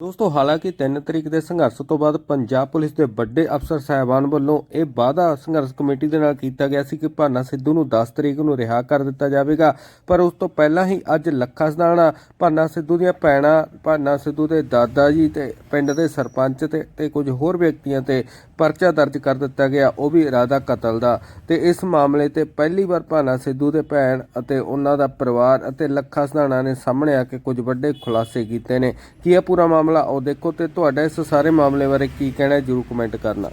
ਦੋਸਤੋ, ਹਾਲਾਂਕਿ 3 ਤਰੀਕ ਦੇ ਸੰਘਰਸ਼ ਤੋਂ ਬਾਅਦ ਪੰਜਾਬ ਪੁਲਿਸ ਦੇ ਵੱਡੇ ਅਫਸਰ ਸਾਹਿਬਾਨ ਵੱਲੋਂ ਇਹ ਵਾਅਦਾ ਸੰਘਰਸ਼ ਕਮੇਟੀ ਦੇ ਨਾਲ ਕੀਤਾ ਗਿਆ ਸੀ ਕਿ ਭਾਨਾ ਸਿੱਧੂ ਨੂੰ 10 ਤਰੀਕ ਨੂੰ ਰਿਹਾ ਕਰ ਦਿੱਤਾ ਜਾਵੇਗਾ। ਪਰ ਉਸ ਤੋਂ ਪਹਿਲਾਂ ਹੀ ਅੱਜ ਲੱਖਾ ਸਦਾਣਾ ਭਾਨਾ ਸਿੱਧੂ ਦੀਆਂ ਭੈਣਾਂ, ਭਾਨਾ ਸਿੱਧੂ ਦੇ ਦਾਦਾ ਜੀ ਤੇ ਪਿੰਡ ਦੇ ਸਰਪੰਚ ਤੇ ਤੇ ਕੁਝ ਹੋਰ ਵਿਅਕਤੀਆਂ ਤੇ ਪਰਚਾ ਦਰਜ ਕਰ ਦਿੱਤਾ ਗਿਆ, ਉਹ ਵੀ ਇਰਾਦਾ ਕਤਲ ਦਾ। ਤੇ ਇਸ ਮਾਮਲੇ ਤੇ ਪਹਿਲੀ ਵਾਰ ਭਾਨਾ ਸਿੱਧੂ ਦੇ ਭੈਣ ਅਤੇ ਉਹਨਾਂ ਦਾ ਪਰਿਵਾਰ ਅਤੇ ਲੱਖਾ ਸਦਾਣਾ ਨੇ ਸਾਹਮਣੇ ਆ ਕੇ ਕੁਝ ਵੱਡੇ ਖੁਲਾਸੇ ਕੀਤੇ ਨੇ। ਕੀ ਇਹ ਪੂਰਾ ਮਾਮਲਾ? ਉਹ ਦੇਖੋ ਤੇ ਤੁਹਾਡਾ ਇਸ ਸਾਰੇ ਮਾਮਲੇ ਬਾਰੇ ਕੀ ਕਹਿਣਾ ਜਰੂਰ ਕਮੈਂਟ ਕਰਨਾ।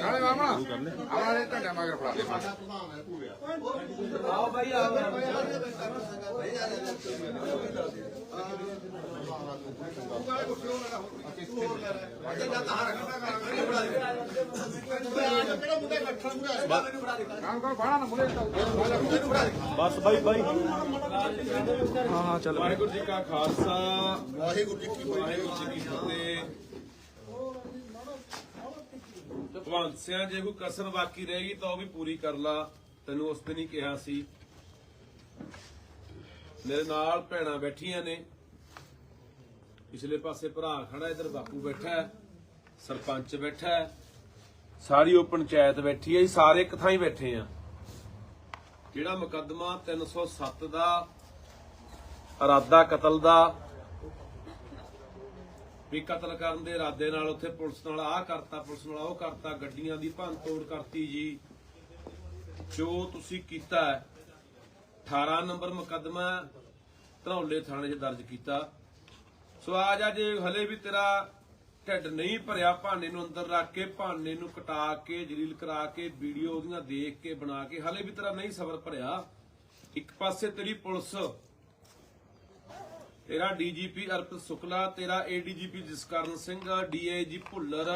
ਨਾਲੇ ਮਾਮਾ ਆਵਾਲੇ ਤੁਹਾਡਾ ਮਗਰ ਫੜਾ ਦੇ ਕੰਮ ਕੋ ਬਾਣਾ ਨਾ ਮੁੰਡੇ ਬਸ ਬਾਈ ਬਾਈ ਵਾਹਿਗੁਰੂ ਜੀ ਕਾ ਖਾਲਸਾ ਵਾਹਿਗੁਰੂ ਜੀ ਕੀ ਫਤਿਹ। ਭਵੰਸਿਆਂ ਜੇ ਕੋਈ ਕਸਰ ਬਾਕੀ ਰਹੇਗੀ ਤਾਂ ਉਹ ਵੀ ਪੂਰੀ ਕਰ ਲਾ। ਤੈਨੂੰ ਉਸ ਦਿਨ ਹੀ ਕਿਹਾ ਸੀ। ਮੇਰੇ ਨਾਲ ਭੈਣਾਂ ਬੈਠੀਆਂ ਨੇ। ਪਿਛਲੇ ਪਾਸੇ ਭਰਾ ਖੜਾ, ਇਧਰ ਬਾਪੂ ਬੈਠਾ ਹੈ, ਸਰਪੰਚ ਬੈਠਾ ਹੈ, ਸਾਰੀ ਉਹ ਪੰਚਾਇਤ ਬੈਠੀ ਹੈ ਜੀ ਸਾਰੇ ਇੱਕ ਥਾਂ ਹੀ ਬੈਠੇ ਆ ਜਿਹੜਾ ਮੁਕੱਦਮਾ? 307 ਦਾ ਇਰਾਦਾ ਕਤਲ ਦਾ, ਵੀ ਕਤਲ ਕਰਨ ਦੇ ਇਰਾਦੇ ਨਾਲ ਉੱਥੇ ਪੁਲਿਸ ਨਾਲ ਆਹ ਕਰਤਾ, ਪੁਲਿਸ ਨਾਲ ਉਹ ਕਰਤਾ, ਗੱਡੀਆਂ ਦੀ ਭੰਨ ਤੋੜ ਕਰਤੀ ਜੀ। ਜੋ ਤੁਸੀਂ ਕੀਤਾ ਹੈ 18 ਨੰਬਰ ਮੁਕੱਦਮਾ ਧਨੌਲੇ ਥਾਣੇ 'ਚ ਦਰਜ ਕੀਤਾ। ਸੋ ਆ ਜਾ ਜੇ ਹਲੇ ਵੀ ਤੇਰਾ ਢਿੱਡ ਨਹੀਂ ਭਰਿਆ ਭਾਨੇ ਨੂੰ ਅੰਦਰ ਰੱਖ ਕੇ ਭਾਨੇ ਨੂੰ ਕਟਾ ਕੇ, ਜਲੀਲ ਕਰਾ ਕੇ, ਵੀਡੀਓ ਉਹਦੀਆਂ ਦੇਖ ਕੇ, ਬਣਾ ਕੇ, ਹਲੇ ਵੀ ਤੇਰਾ ਨਹੀਂ ਸਬਰ ਭਰਿਆ। ਇੱਕ ਪਾਸੇ ਤੇਰੀ ਪੁਲਿਸ, ਤੇਰਾ ਡੀਜੀਪੀ ਅਰਪਿਤ ਸੁਕਲਾ, ਤੇਰਾ ADGP Jaskaran Singh, DIG Bhullar,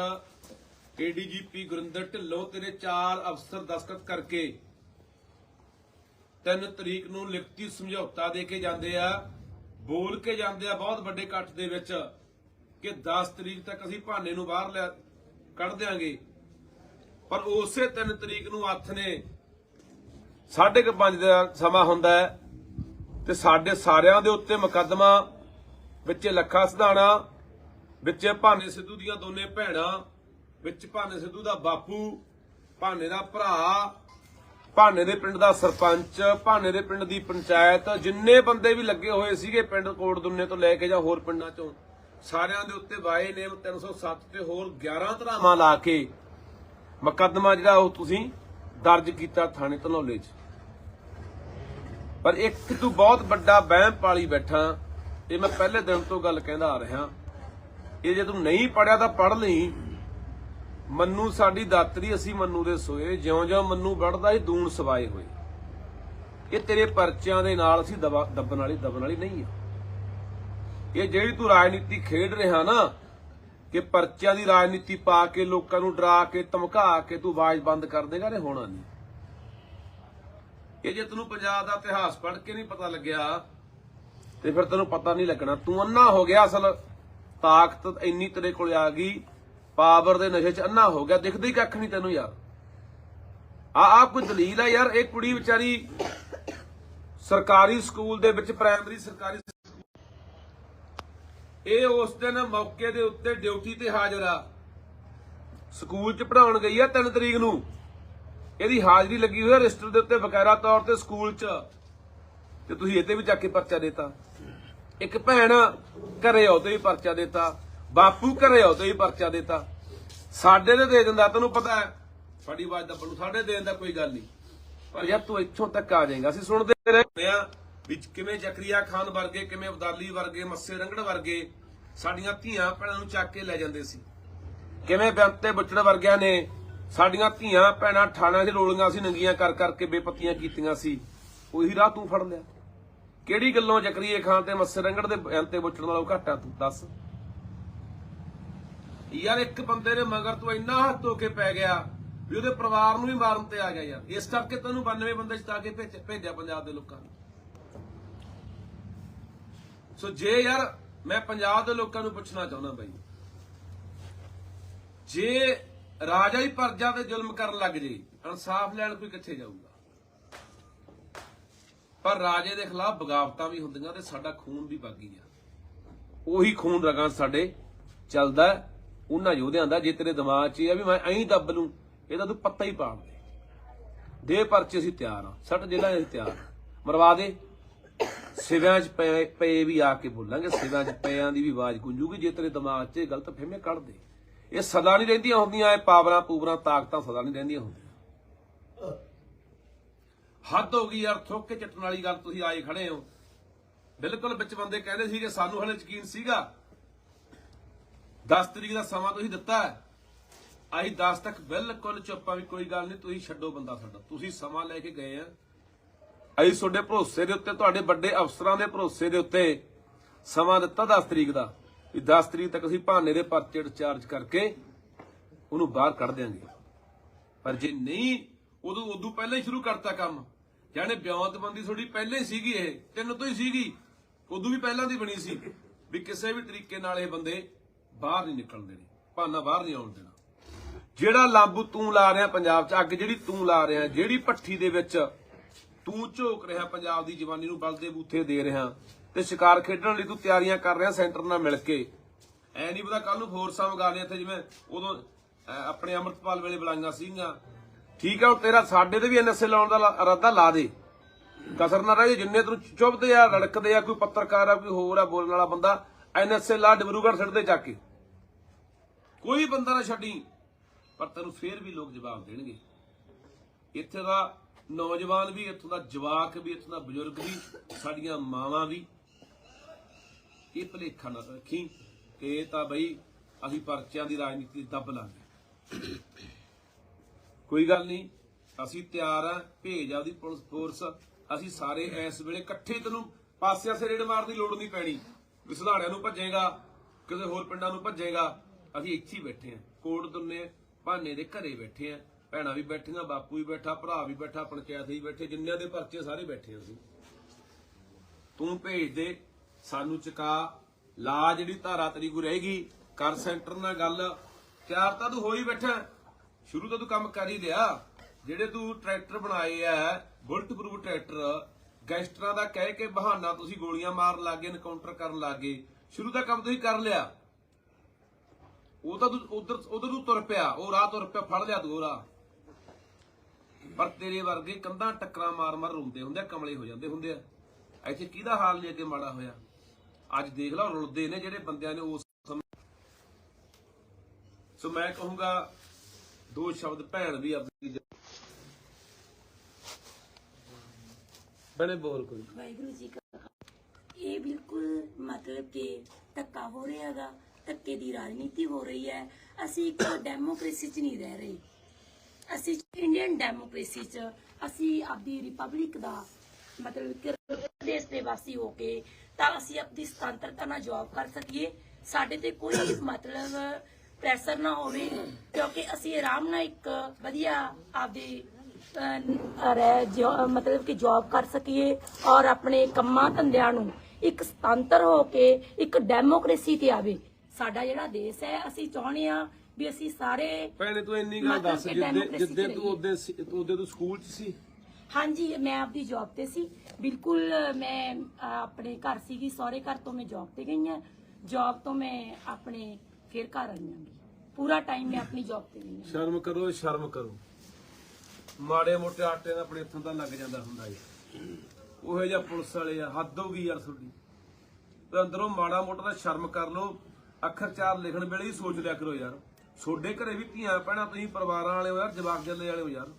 ADGP Gurinder Dhillon, ਤੇਰੇ ਚਾਰ ਅਫਸਰ ਦਸਤਖਤ ਕਰਕੇ ਤਿੰਨ ਤਰੀਕ ਨੂੰ ਲਿਖਤੀ ਸਮਝੌਤਾ ਦੇ ਕੇ ਜਾਂਦੇ ਆ। ਬੋਲ ਕੇ ਜਾਂਦੇ ਆ ਬਹੁਤ ਵੱਡੇ ਇਕੱਠ ਦੇ ਵਿੱਚ ਕਿ 10 ਤਰੀਕ ਤੱਕ ਅਸੀਂ ਭਾਨੇ ਨੂੰ ਬਾਹਰ ਲੈ ਕੱਢ ਦਿਆਂਗੇ। ਪਰ ਉਸੇ 3 ਤਰੀਕ ਨੂੰ ਹੱਥ ਨੇ 5:30 ਦਾ ਸਮਾਂ ਹੁੰਦਾ ਹੈ ਤੇ ਸਾਡੇ ਸਾਰਿਆਂ ਦੇ ਉੱਤੇ ਮੁਕੱਦਮਾ ਵਿੱਚ ਲੱਖਾ ਸਧਾਣਾ, ਵਿੱਚ ਭਾਨੇ ਸਿੱਧੂ ਦੀਆਂ ਦੋਨੇ ਭੈਣਾਂ, ਵਿੱਚ ਭਾਨੇ ਸਿੱਧੂ ਦਾ ਬਾਪੂ, ਭਾਨੇ ਦਾ ਭਰਾ ਭਾਨੇ ਦੇ ਪਿੰਡ ਦਾ ਸਰਪੰਚ, ਭਾਨੇ ਦੇ ਪਿੰਡ ਦੀ ਪੰਚਾਇਤ, ਜਿੰਨੇ ਬੰਦੇ ਵੀ ਲੱਗੇ ਹੋਏ ਸੀਗੇ ਪਿੰਡ ਕੋਟ ਦੁੰਨੇ ਤੋਂ ਲੈ ਕੇ ਜਾਂ ਹੋਰ ਪਿੰਡਾਂ ਚੋਂ, ਸਾਰਿਆਂ ਦੇ ਉੱਤੇ ਵਾਏ ਨੇਮ 307 ਤੇ ਹੋਰ 11 ਧਰਾਵਾਂ ਲਾ ਕੇ ਮੁਕੱਦਮਾ ਜਿਹੜਾ ਉਹ ਤੁਸੀਂ ਦਰਜ ਕੀਤਾ ਥਾਣੇ ਧਨੌਲੇ 'ਚ। ਪਰ ਇੱਕ ਤੂੰ ਬਹੁਤ ਵੱਡਾ ਵਹਿਮ ਪਾਲੀ ਬੈਠਾ, ਇਹ ਮੈਂ ਪਹਿਲੇ ਦਿਨ ਤੋਂ ਗੱਲ ਕਹਿੰਦਾ ਆ ਰਿਹਾ। ਇਹ ਜੇ ਤੂੰ ਨਹੀਂ ਪੜਿਆ ਤਾਂ ਪੜ ਲਈ। ਮੰਨੂ ਸਾਡੀ ਦਾਤਰੀ, ਅਸੀਂ ਮੰਨੂ ਦੇ ਸੋਏ। ਜਿਉਂ-ਜਿਉਂ ਮੰਨੂ ਵੜਦਾ ਹੀ ਦੂਣ ਸਵਾਏ ਹੋਏ। ਇਹ ਤੇਰੇ ਪਰਚਿਆਂ ਦੇ ਨਾਲ ਅਸੀਂ ਦੱਬਣ ਵਾਲੀ ਦਬਣ ਵਾਲੀ ਨਹੀਂ ਆ। ਇਹ ਜਿਹੜੀ ਤੂੰ ਰਾਜਨੀਤੀ ਖੇਡ ਰਿਹਾ ਨਾ, ਕਿ ਪਰਚਿਆਂ ਦੀ ਰਾਜਨੀਤੀ ਪਾ ਕੇ ਲੋਕਾਂ ਨੂੰ ਡਰਾ ਕੇ, ਧਮਕਾ ਕੇ ਤੂੰ ਆਵਾਜ਼ ਬੰਦ ਕਰ ਦੇਗਾ ਇਹ ਹੋਣਾ ਨਹੀਂ। ਇਹ ਜੇ ਤੈਨੂੰ ਪੰਜਾਬ ਦਾ ਇਤਿਹਾਸ ਪੜ੍ਹ ਕੇ ਨਹੀਂ ਪਤਾ ਲੱਗਿਆ, ਤੇ ਫਿਰ ਤੈਨੂੰ ਪਤਾ ਨਹੀਂ ਲੱਗਣਾ। ਤੂੰ ਅੰਨਾ ਹੋ ਗਿਆ ਅਸਲ। ਤਾਕਤ ਇੰਨੀ ਤੇਰੇ ਕੋਲ ਆ ਗਈ ਪਾਵਰ ਦੇ ਨਸ਼ੇ 'ਚ ਅੰਨਾ ਹੋ ਗਿਆ, ਦਿਖਦਾ ਹੀ ਕੱਖ ਨਹੀਂ ਤੈਨੂੰ ਯਾਰ। ਆ ਆਪ ਕੋਈ ਦਲੀਲ ਆ ਯਾਰ, ਇਹ ਕੁੜੀ ਵਿਚਾਰੀ ਸਰਕਾਰੀ ਸਕੂਲ ਦੇ ਵਿੱਚ, ਪ੍ਰਾਇਮਰੀ ਸਰਕਾਰੀ ਇਹ ਉਸ ਦਿਨ ਮੌਕੇ ਦੇ ਉੱਤੇ ਡਿਊਟੀ ਤੇ ਹਾਜ਼ਰ ਆ। ਸਕੂਲ 'ਚ ਪੜਾਉਣ ਗਈ ਆ 3 ਤਰੀਕ ਨੂੰ। ਇਹਦੀ ਹਾਜ਼ਰੀ ਲੱਗੀ ਹੋਈ ਆ ਰਜਿਸਟਰ ਦੇ ਉੱਤੇ ਬਕਾਇਦਾ ਤੌਰ ਤੇ ਸਕੂਲ 'ਚ। ਤੇ ਤੁਸੀਂ ਇਹਦੇ ਵੀ ਜਾ ਕੇ ਪਰਚਾ ਦੇਤਾ। ਇੱਕ ਭੈਣ ਘਰੇ ਆਉ ਤੇ ਵੀ ਪਰਚਾ ਦੇਤਾ। ਬਾਪੂ ਘਰੇ ਆਉ ਤੇ ਵੀ ਪਰਚਾ ਦੇਤਾ। ਸਾਡੇ ਦੇ ਦੇ ਦਿੰਦਾ, ਤੈਨੂੰ ਪਤਾ ਹੈ। ਸਾਡੀ ਆਵਾਜ਼ ਦੱਬਣ ਨੂੰ ਸਾਡੇ ਦੇਣ ਦਾ ਕੋਈ ਗੱਲ ਨਹੀਂ। ਪਰ ਯਾਰ ਤੂੰ ਇੱਥੋਂ ਤੱਕ ਆ ਜਾਏਗਾ, ਅਸੀਂ ਸੁਣਦੇ ਰਹੇ ਆ ਵਿੱਚ ਕਿਵੇਂ ਜ਼ਕਰੀਆ ਖਾਨ ਵਰਗੇ, ਕਿਵੇਂ ਅਬਦਾਲੀ ਵਰਗੇ, ਮੱਸੇ ਰੰਗੜ ਵਰਗੇ ਸਾਡੀਆਂ ਧੀਆਂ ਭੈਣਾਂ ਨੂੰ ਚੱਕ ਕੇ ਲੈ ਜਾਂਦੇ ਸੀ। ਕਿਵੇਂ ਬੇਅੰਤੇ ਬੁੱਚੜ ਵਰਗਿਆਂ ਨੇ ਸਾਡੀਆਂ ਧੀਆਂ ਭੈਣਾਂ ਠਾਣਿਆਂ 'ਚ ਰੋਲੀਆਂ ਸੀ, ਨੰਗੀਆਂ ਕਰ ਕਰਕੇ ਬੇਪਤੀਆਂ ਕੀਤੀਆਂ ਸੀ। ਉਹੀ ਰਾਹ ਤੂੰ ਫੜ ਲਿਆ। ਕਿਹੜੀ ਗੱਲੋਂ ਜ਼ਕਰੀਏ ਖਾਨ ਤੇ ਮੱਸੇ ਰੰਗੜ ਦੇ ਬੇਅੰਤੇ ਬੁੱਚੜ ਨਾਲੋਂ ਘੱਟ ਤੂੰ? ਦੱਸ। ਯਾਰ ਇੱਕ ਬੰਦੇ ਨੇ ਮਗਰ ਤੋਂ ਇੰਨਾ ਹੱਥ ਧੋ ਕੇ ਪੈ ਗਿਆ ਵੀ ਉਹਦੇ ਪਰਿਵਾਰ ਨੂੰ ਵੀ ਮਾਰਨ ਤੇ ਆ ਗਿਆ ਯਾਰ। ਇਸ ਕਰਕੇ ਤੈਨੂੰ 92 ਬੰਦੇ ਜਿਤਾ ਕੇ ਭੇਜਿਆ ਪੰਜਾਬ ਦੇ ਲੋਕਾਂ ਨੂੰ। ਸੋ ਜੇ ਯਾਰ ਮੈਂ ਪੰਜਾਬ ਦੇ ਲੋਕਾਂ ਨੂੰ ਪੁੱਛਣਾ ਚਾਹੁੰਦਾ ਬਾਈ, ਜੇ ਰਾਜਾ ਹੀ ਪਰਜਾ ਤੇ ਜ਼ੁਲਮ ਕਰਨ ਲੱਗ ਜੇ, ਇਨਸਾਫ ਲੈਣ ਕੋਈ ਕਿੱਥੇ ਜਾਊਗਾ? ਪਰ ਰਾਜੇ ਦੇ ਖਿਲਾਫ ਬਗਾਵਤਾਂ ਵੀ ਹੁੰਦੀਆਂ ਤੇ ਸਾਡਾ ਖੂਨ ਵੀ ਬਾਗੀ ਆ। ਉਹੀ ਖੂਨ ਰਗਾਂ ਸਾਡੇ ਚੱਲਦਾ ਉਹਨਾਂ ਯੋਧਿਆਂ ਦਾ, ਜੇ ਤੇਰੇ ਦਿਮਾਗ 'ਚ ਇਹ ਆ ਵੀ ਮੈਂ ਐਂ ਦੱਬ ਲੂੰ, ਇਹਦਾ ਤੂੰ ਪੱਤਾ ਹੀ ਪਾੜ ਦੇ। ਦੇ ਪਰਚੇ ਅਸੀਂ ਤਿਆਰ ਆ ਸੱਟ ਜ਼ਿਲ੍ਹਾ ਅਸੀਂ ਤਿਆਰ ਆ। ਮਰਵਾ ਦੇ। ਸਿਵਿਆਂ 'ਚ ਪਏ ਪਏ ਵੀ ਆ ਕੇ ਬੋਲਾਂਗੇ, ਸਿਵਿਆਂ 'ਚ ਪਿਆਂ ਦੀ ਵੀ ਆਵਾਜ਼ ਗੂੰਜੂਗੀ, ਜੇ ਤੇਰੇ ਦਿਮਾਗ 'ਚ ਇਹ ਗਲਤ ਫਹਿਮੇ ਕੱਢ ਦੇ। ਇਹ ਸਦਾ ਨਹੀਂ ਰਹਿੰਦੀਆਂ ਹੁੰਦੀਆਂ, ਇਹ ਪਾਵਰਾਂ, ਪੂਵਰਾਂ, ਤਾਕਤਾਂ ਸਦਾ ਨਹੀਂ ਰਹਿੰਦੀਆਂ ਹੁੰਦੀਆਂ। ਹੱਦ ਹੋ ਗਈ ਯਾਰ, ਥੁੱਕ ਕੇ ਚੱਟਣ ਵਾਲੀ ਗੱਲ ਤੁਸੀਂ ਆਏ ਖੜੇ ਹੋ। ਬਿਲਕੁਲ ਵਿੱਚ ਬੰਦੇ ਕਹਿੰਦੇ ਸੀ ਕਿ ਸਾਨੂੰ ਹਲੇ ਯਕੀਨ ਸੀਗਾ 10 ਤਰੀਕ ਦਾ ਸਮਾਂ ਤੁਸੀਂ ਦਿੱਤਾ ਹੈ। ਆਈ 10 ਤੱਕ ਬਿਲਕੁਲ ਚੁੱਪਾਂ ਵੀ ਕੋਈ ਗੱਲ ਨਹੀਂ, ਤੁਸੀਂ ਛੱਡੋ ਬੰਦਾ ਸਾਡਾ। ਤੁਸੀਂ ਸਮਾਂ ਲੈ ਕੇ ਗਏ ਆ। ਅਸੀਂ ਤੁਹਾਡੇ ਭਰੋਸੇ ਦੇ ਉੱਤੇ, ਤੁਹਾਡੇ ਵੱਡੇ ਅਫਸਰਾਂ ਦੇ ਭਰੋਸੇ ਦੇ ਉੱਤੇ ਸਮਾਂ ਦਿੱਤਾ 10 ਤਰੀਕ ਦਾ। ਵੀ 10 ਤਰੀਕ ਤੱਕ ਅਸੀਂ ਭਾਨੇ ਦੇ ਪਰਚੇ ਚਾਰਜ ਕਰਕੇ ਉਹਨੂੰ ਬਾਹਰ ਕੱਢ ਦਿਆਂਗੇ। ਪਰ ਜੇ ਨਹੀਂ, ਉਦੋਂ ਉਦੋਂ ਪਹਿਲਾਂ ਹੀ ਸ਼ੁਰੂ ਕਰਤਾ ਕੰਮ। ਜਾਨੇ ਬਿਆਨਤਬੰਦੀ ਤੁਹਾਡੀ ਪਹਿਲਾਂ ਸੀਗੀ ਇਹ, ਤਿੰਨ ਤੋਂ ਹੀ ਸੀਗੀ। ਉਦੋਂ ਵੀ ਪਹਿਲਾਂ ਦੀ ਬਣੀ ਸੀ ਵੀ ਕਿਸੇ ਵੀ ਤਰੀਕੇ ਨਾਲ ਇਹ ਬੰਦੇ ਬਾਹਰ ਨਹੀਂ ਨਿਕਲਣ ਦੇਣੀ, ਭਾਨਾ ਬਾਹਰ ਨਹੀਂ ਆਉਣ ਦੇਣਾ। ਜਿਹੜਾ ਲਾਂਬੂ ਤੂੰ ਲਾ ਰਿਹਾ ਪੰਜਾਬ 'ਚ, ਅੱਗ ਜਿਹੜੀ ਤੂੰ ਲਾ ਰਿਹਾ, ਜਿਹੜੀ ਭੱਠੀ ਦੇ ਵਿੱਚ ਤੂੰ ਝੋਕ ਰਿਹਾ ਪੰਜਾਬ ਦੀ ਜਵਾਨੀ ਨੂੰ ਬਲਦੇ ਬੂਥੇ ਦੇ ਰਿਹਾ ਤੇ ਸ਼ਿਕਾਰ ਖੇਡਣ ਲਈ ਤੂੰ ਤਿਆਰੀਆਂ ਕਰ ਰਿਹਾ ਸੈਂਟਰ ਨਾਲ ਮਿਲ ਕੇ। ਐ ਨਹੀਂ ਪਤਾ ਕੱਲ ਨੂੰ ਫੋਰਸਾਂ ਮੰਗਾ ਲਿਆ ਇੱਥੇ ਜਿਵੇਂ ਉਦੋਂ ਆਪਣੇ ਅਮਰਤਪਾਲ ਵੇਲੇ ਬੁਲਾਈਆਂ ਸੀਗੀਆਂ। ਠੀਕ ਆ ਉਹ ਤੇਰਾ ਸਾਡੇ ਤੇ ਵੀ ਐਨਐਸਏ ਲਾਉਣ ਦਾ ਇਰਾਦਾ ਲਾ ਦੇ। ਕਸਰ ਨਾ ਰਹੇ ਜਿੰਨੇ ਤੈਨੂੰ ਚੁੱਭਦੇ ਆ ਰੜਕਦੇ ਆ, ਕੋਈ ਪੱਤਰਕਾਰ ਆ, ਕੋਈ ਹੋਰ ਆ ਬੋਲਣ ਵਾਲਾ ਬੰਦਾ ਐਨਐਸਏ ਆ ਡਿਬਰੂਗੜ੍ਹ ਸਿੱਟਦੇ ਚੱਕ ਕੇ। ਕੋਈ ਬੰਦਾ ਨਾ ਛੱਡੀ। ਪਰ ਤੈਨੂੰ ਫੇਰ ਵੀ ਲੋਕ ਜਵਾਬ ਦੇਣਗੇ। ਇੱਥੇ ਦਾ ਨੌਜਵਾਨ ਵੀ, ਇੱਥੋਂ ਦਾ ਜਵਾਕ ਵੀ, ਇੱਥੋਂ ਦਾ ਬਜ਼ੁਰਗ ਵੀ, ਸਾਡੀਆਂ ਮਾਵਾਂ ਵੀ। ਇਹ ਭਲੇਖਾ ਨਾ ਰੱਖੀ। ਕਿ ਇਹ ਤਾਂ ਬਈ ਅਸੀਂ ਪਰਚਿਆਂ ਦੀ ਰਾਜਨੀਤੀ ਦੱਬ ਲਾਂਗੇ। ਕੋਈ ਗੱਲ ਨਹੀਂ। ਅਸੀਂ ਤਿਆਰ ਆ। ਭੇਜ ਆਪਦੀ ਪੁਲਿਸ ਫੋਰਸ। ਅਸੀਂ ਸਾਰੇ ਇਸ ਵੇਲੇ ਇਕੱਠੇ ਤੈਨੂੰ ਪਾਸਿਆਂ ਸੇ ਰੇਡ ਮਾਰਨ ਦੀ ਲੋੜ ਨਹੀਂ ਪੈਣੀ। ਵੀ ਨੂੰ ਭੱਜੇਗਾ, ਕਿਸੇ ਹੋਰ ਪਿੰਡਾਂ ਨੂੰ ਭੱਜੇਗਾ। ਅਸੀਂ ਇੱਥੇ ਹੀ ਬੈਠੇ ਆ ਕੋਟ ਦੁੰਨੇ ਭਾਨੇ ਦੇ ਘਰੇ ਬੈਠੇ ਆ ਭੈਣਾਂ ਵੀ ਬੈਠੀਆਂ, ਬਾਪੂ ਵੀ ਬੈਠਾ, ਭਰਾ ਵੀ ਬੈਠਾ, ਪੰਚਾਇਤ ਵੀ ਬੈਠੇ, ਜਿੰਨਿਆਂ ਦੇ ਪਰਚੇ ਸਾਰੇ ਬੈਠੇ ਅਸੀਂ। ਤੂੰ ਭੇਜ ਦੇ, ਸਾਨੂੰ ਚੁਕਾ, ਲਾ ਜਿਹੜੀ ਧਾਰਾ ਤੇਰੀ ਕੋ ਰਹੇਗੀ, ਕਰ ਸੈਂਟਰ ਨਾਲ ਗੱਲ। ਤਿਆਰ ਤਾਂ ਤੂੰ ਹੋਈ ਬੈਠਾ ਸ਼ੁਰੂ ਤੋਂ ਤੂੰ ਕੰਮ ਕਰ ਹੀ ਲਿਆ ਜਿਹੜੇ ਤੂੰ ਟਰੈਕਟਰ ਬਣਾਏ ਆ, ਬੁਲਟ ਪ੍ਰੂਫ ਟਰੈਕਟਰ ਗੈਂਗਸਟਰਾਂ ਦਾ ਕਹਿ ਕੇ ਬਹਾਨਾ ਤੁਸੀਂ ਗੋਲੀਆਂ ਮਾਰਨ ਲੱਗੇ ਐਨਕਾਊਂਟਰ ਕਰਨ ਲੱਗੇ। ਸ਼ੁਰੂ ਦਾ ਕੰਮ ਤੁਸੀਂ ਕਰ ਲਿਆ। ਉਹ ਤਾਂ ਉਧਰ ਉਧਰ ਤੂੰ ਤੁਰ ਪਿਆ, ਉਹ ਰਾਹ ਤੁਰ ਪਿਆ, ਫੜ ਲਿਆ ਤੂੰ ਰਾਹ ਪਰ ਤੇਰੇ ਵਰਗੇ ਕੰਧਾਂ ਟੱਕਰਾਂ ਮਾਰ ਮਾਰ ਰੋਂਦੇ ਹੁੰਦੇ ਆ, ਕਮਲੇ ਹੋ ਜਾਂਦੇ ਹੁੰਦੇ ਆ। ਇੱਥੇ ਕਿਹਦਾ ਹਾਲ ਨਹੀਂ ਅੱਗੇ ਮਾੜਾ ਹੋਇਆ? ਅੱਜ ਦੇਖ ਲਓ ਰੁਲਦੇ ਨੇ ਜਿਹੜੇ ਬੰਦਿਆਂ ਨੇ ਉਸ ਸਮੇਂ ਸੋ ਮੈਂ ਕਹੂੰਗਾ, ਦੋ ਸ਼ਬਦ ਭੈਣ ਵੀ ਆਪਣੀ ਜ- ਬਣੇ ਬੋਲ ਕੋਈ। ਵਾਹਿਗੁਰੂ ਜੀ ਕਾ ਇਹ ਬਿਲਕੁਲ ਮਤਲਬ ਕਿ ਧੱਕਾ ਹੋ ਰਿਹਾ ਹੈਗਾ, ਧੱਕੇ ਦੀ ਰਾਜਨੀਤੀ ਹੋ ਰਹੀ ਹੈ। ਅਸੀਂ ਇੱਕ ਡੈਮੋਕ੍ਰੇਸੀ 'ਚ ਨਹੀਂ ਰਹਿ ਰਹੇ। ਅਸੀਂ ਇੰਡੀਅਨ ਡੈਮੋਕ੍ਰੇਸੀ 'ਚ, ਅਸੀਂ ਆਪਦੀ ਰਿਪਬਲਿਕ ਦਾ ਮਤਲਬ ਕਿ ਦੇਸ਼ ਦੇ ਵਾਸੀ ਹੋ ਕੇ ਤਾਂ ਅਸੀਂ ਆਪਣੀ ਸੁਤੰਤਰਤਾ ਨਾਲ ਜੌਬ ਕਰ ਸਕੀਏ। ਸਾਡੇ ਤੇ ਕੋਈ ਮਤਲਬ ਪ੍ਰੈਸ਼ਰ ਨਾ ਹੋਵੇ, ਕਿਉਂਕਿ ਅਸੀਂ ਆਰਾਮ ਨਾਲ ਇੱਕ ਵਧੀਆ ਆਪਦੇ ਰਹਿ ਜੋ- ਮਤਲਬ ਕਿ ਜੌਬ ਕਰ ਸਕੀਏ ਔਰ ਆਪਣੇ ਕੰਮਾਂ ਧੰਦਿਆਂ ਨੂੰ ਇੱਕ ਸੁਤੰਤਰ ਹੋ ਕੇ ਇੱਕ ਡੈਮੋਕ੍ਰੇਸੀ ਤੇ ਆਵੇ। ਸਾਡਾ ਜਿਹੜਾ ਦੇਸ਼ ਹੈ ਅਸੀਂ ਚਾਹੁੰਦੇ ਆ ਵੀ ਅਸੀਂ ਸਾਰੇ ਭੈਣੇ ਤੂੰ ਇੰਨੀ ਗੱਲ ਮਤਲਬ ਦੱਸ ਕਿ ਜਿੱਦੇ democracy 'ਚ ਜਿੱਦੇ ਤੂੰ ਰਹੀਏ। ਉਹਦੇ ਉਹਦੇ ਤੂੰ ਸਕੂਲ 'ਚ ਸੀ? ਹਾਂਜੀ ਮੈਂ ਆਪਦੀ ਜੌਬ ਤੇ ਸੀ। ਬਿਲਕੁਲ ਮੈਂ ਅਹ, ਆਪਣੇ ਘਰ ਸੀਗੀ ਸਹੁਰੇ ਘਰ ਤੋਂ ਮੈਂ ਜੌਬ ਤੇ ਗਈ ਹਾਂ। ਜੌਬ ਤੋਂ ਮੈਂ ਆਪਣੇ ਫਿਰ ਘਰ ਆਈ ਹਾਂ। ਪੂਰਾ ਟਾਈਮ ਮੈਂ ਆਪਣੀ ਜੌਬ ਤੇ ਗਈ ਹਾਂ। ਸ਼ਰਮ ਕਰੋ ਸ਼ਰਮ ਕਰੋ। ਮਾੜੇ ਮੋਟੇ ਆਟੇ ਦਾ ਆਪਣੇ ਹੱਥੋਂ ਤਾਂ ਲੱਗ ਜਾਂਦਾ ਹੁੰਦਾ ਜੀ ਉਹੋ ਜਿਹਾ ਪੁਲਿਸ ਵਾਲੇ ਆ, ਹੱਦ ਹੋ ਗਈ ਯਾਰ ਤੁਹਾਡੀ। ਤੇ ਅੰਦਰੋਂ ਮਾੜਾ ਮੋਟਾ ਤਾਂ ਸ਼ਰਮ ਕਰ ਲਓ, ਅੱਖਰ ਚਾਰ ਲਿਖਣ ਵੇਲੇ ਹੀ ਸੋਚ ਲਿਆ ਕਰੋ ਯਾਰ। ਤੁਹਾਡੇ ਘਰੇ ਵੀ ਧੀਆਂ ਪੈਣਾ ਤੁਸੀਂ ਪਰਿਵਾਰਾਂ ਵਾਲੇ ਹੋ ਯਾਰ, ਜਵਾਕ ਜੱਲੇ ਵਾਲੇ ਹੋ ਯਾਰ।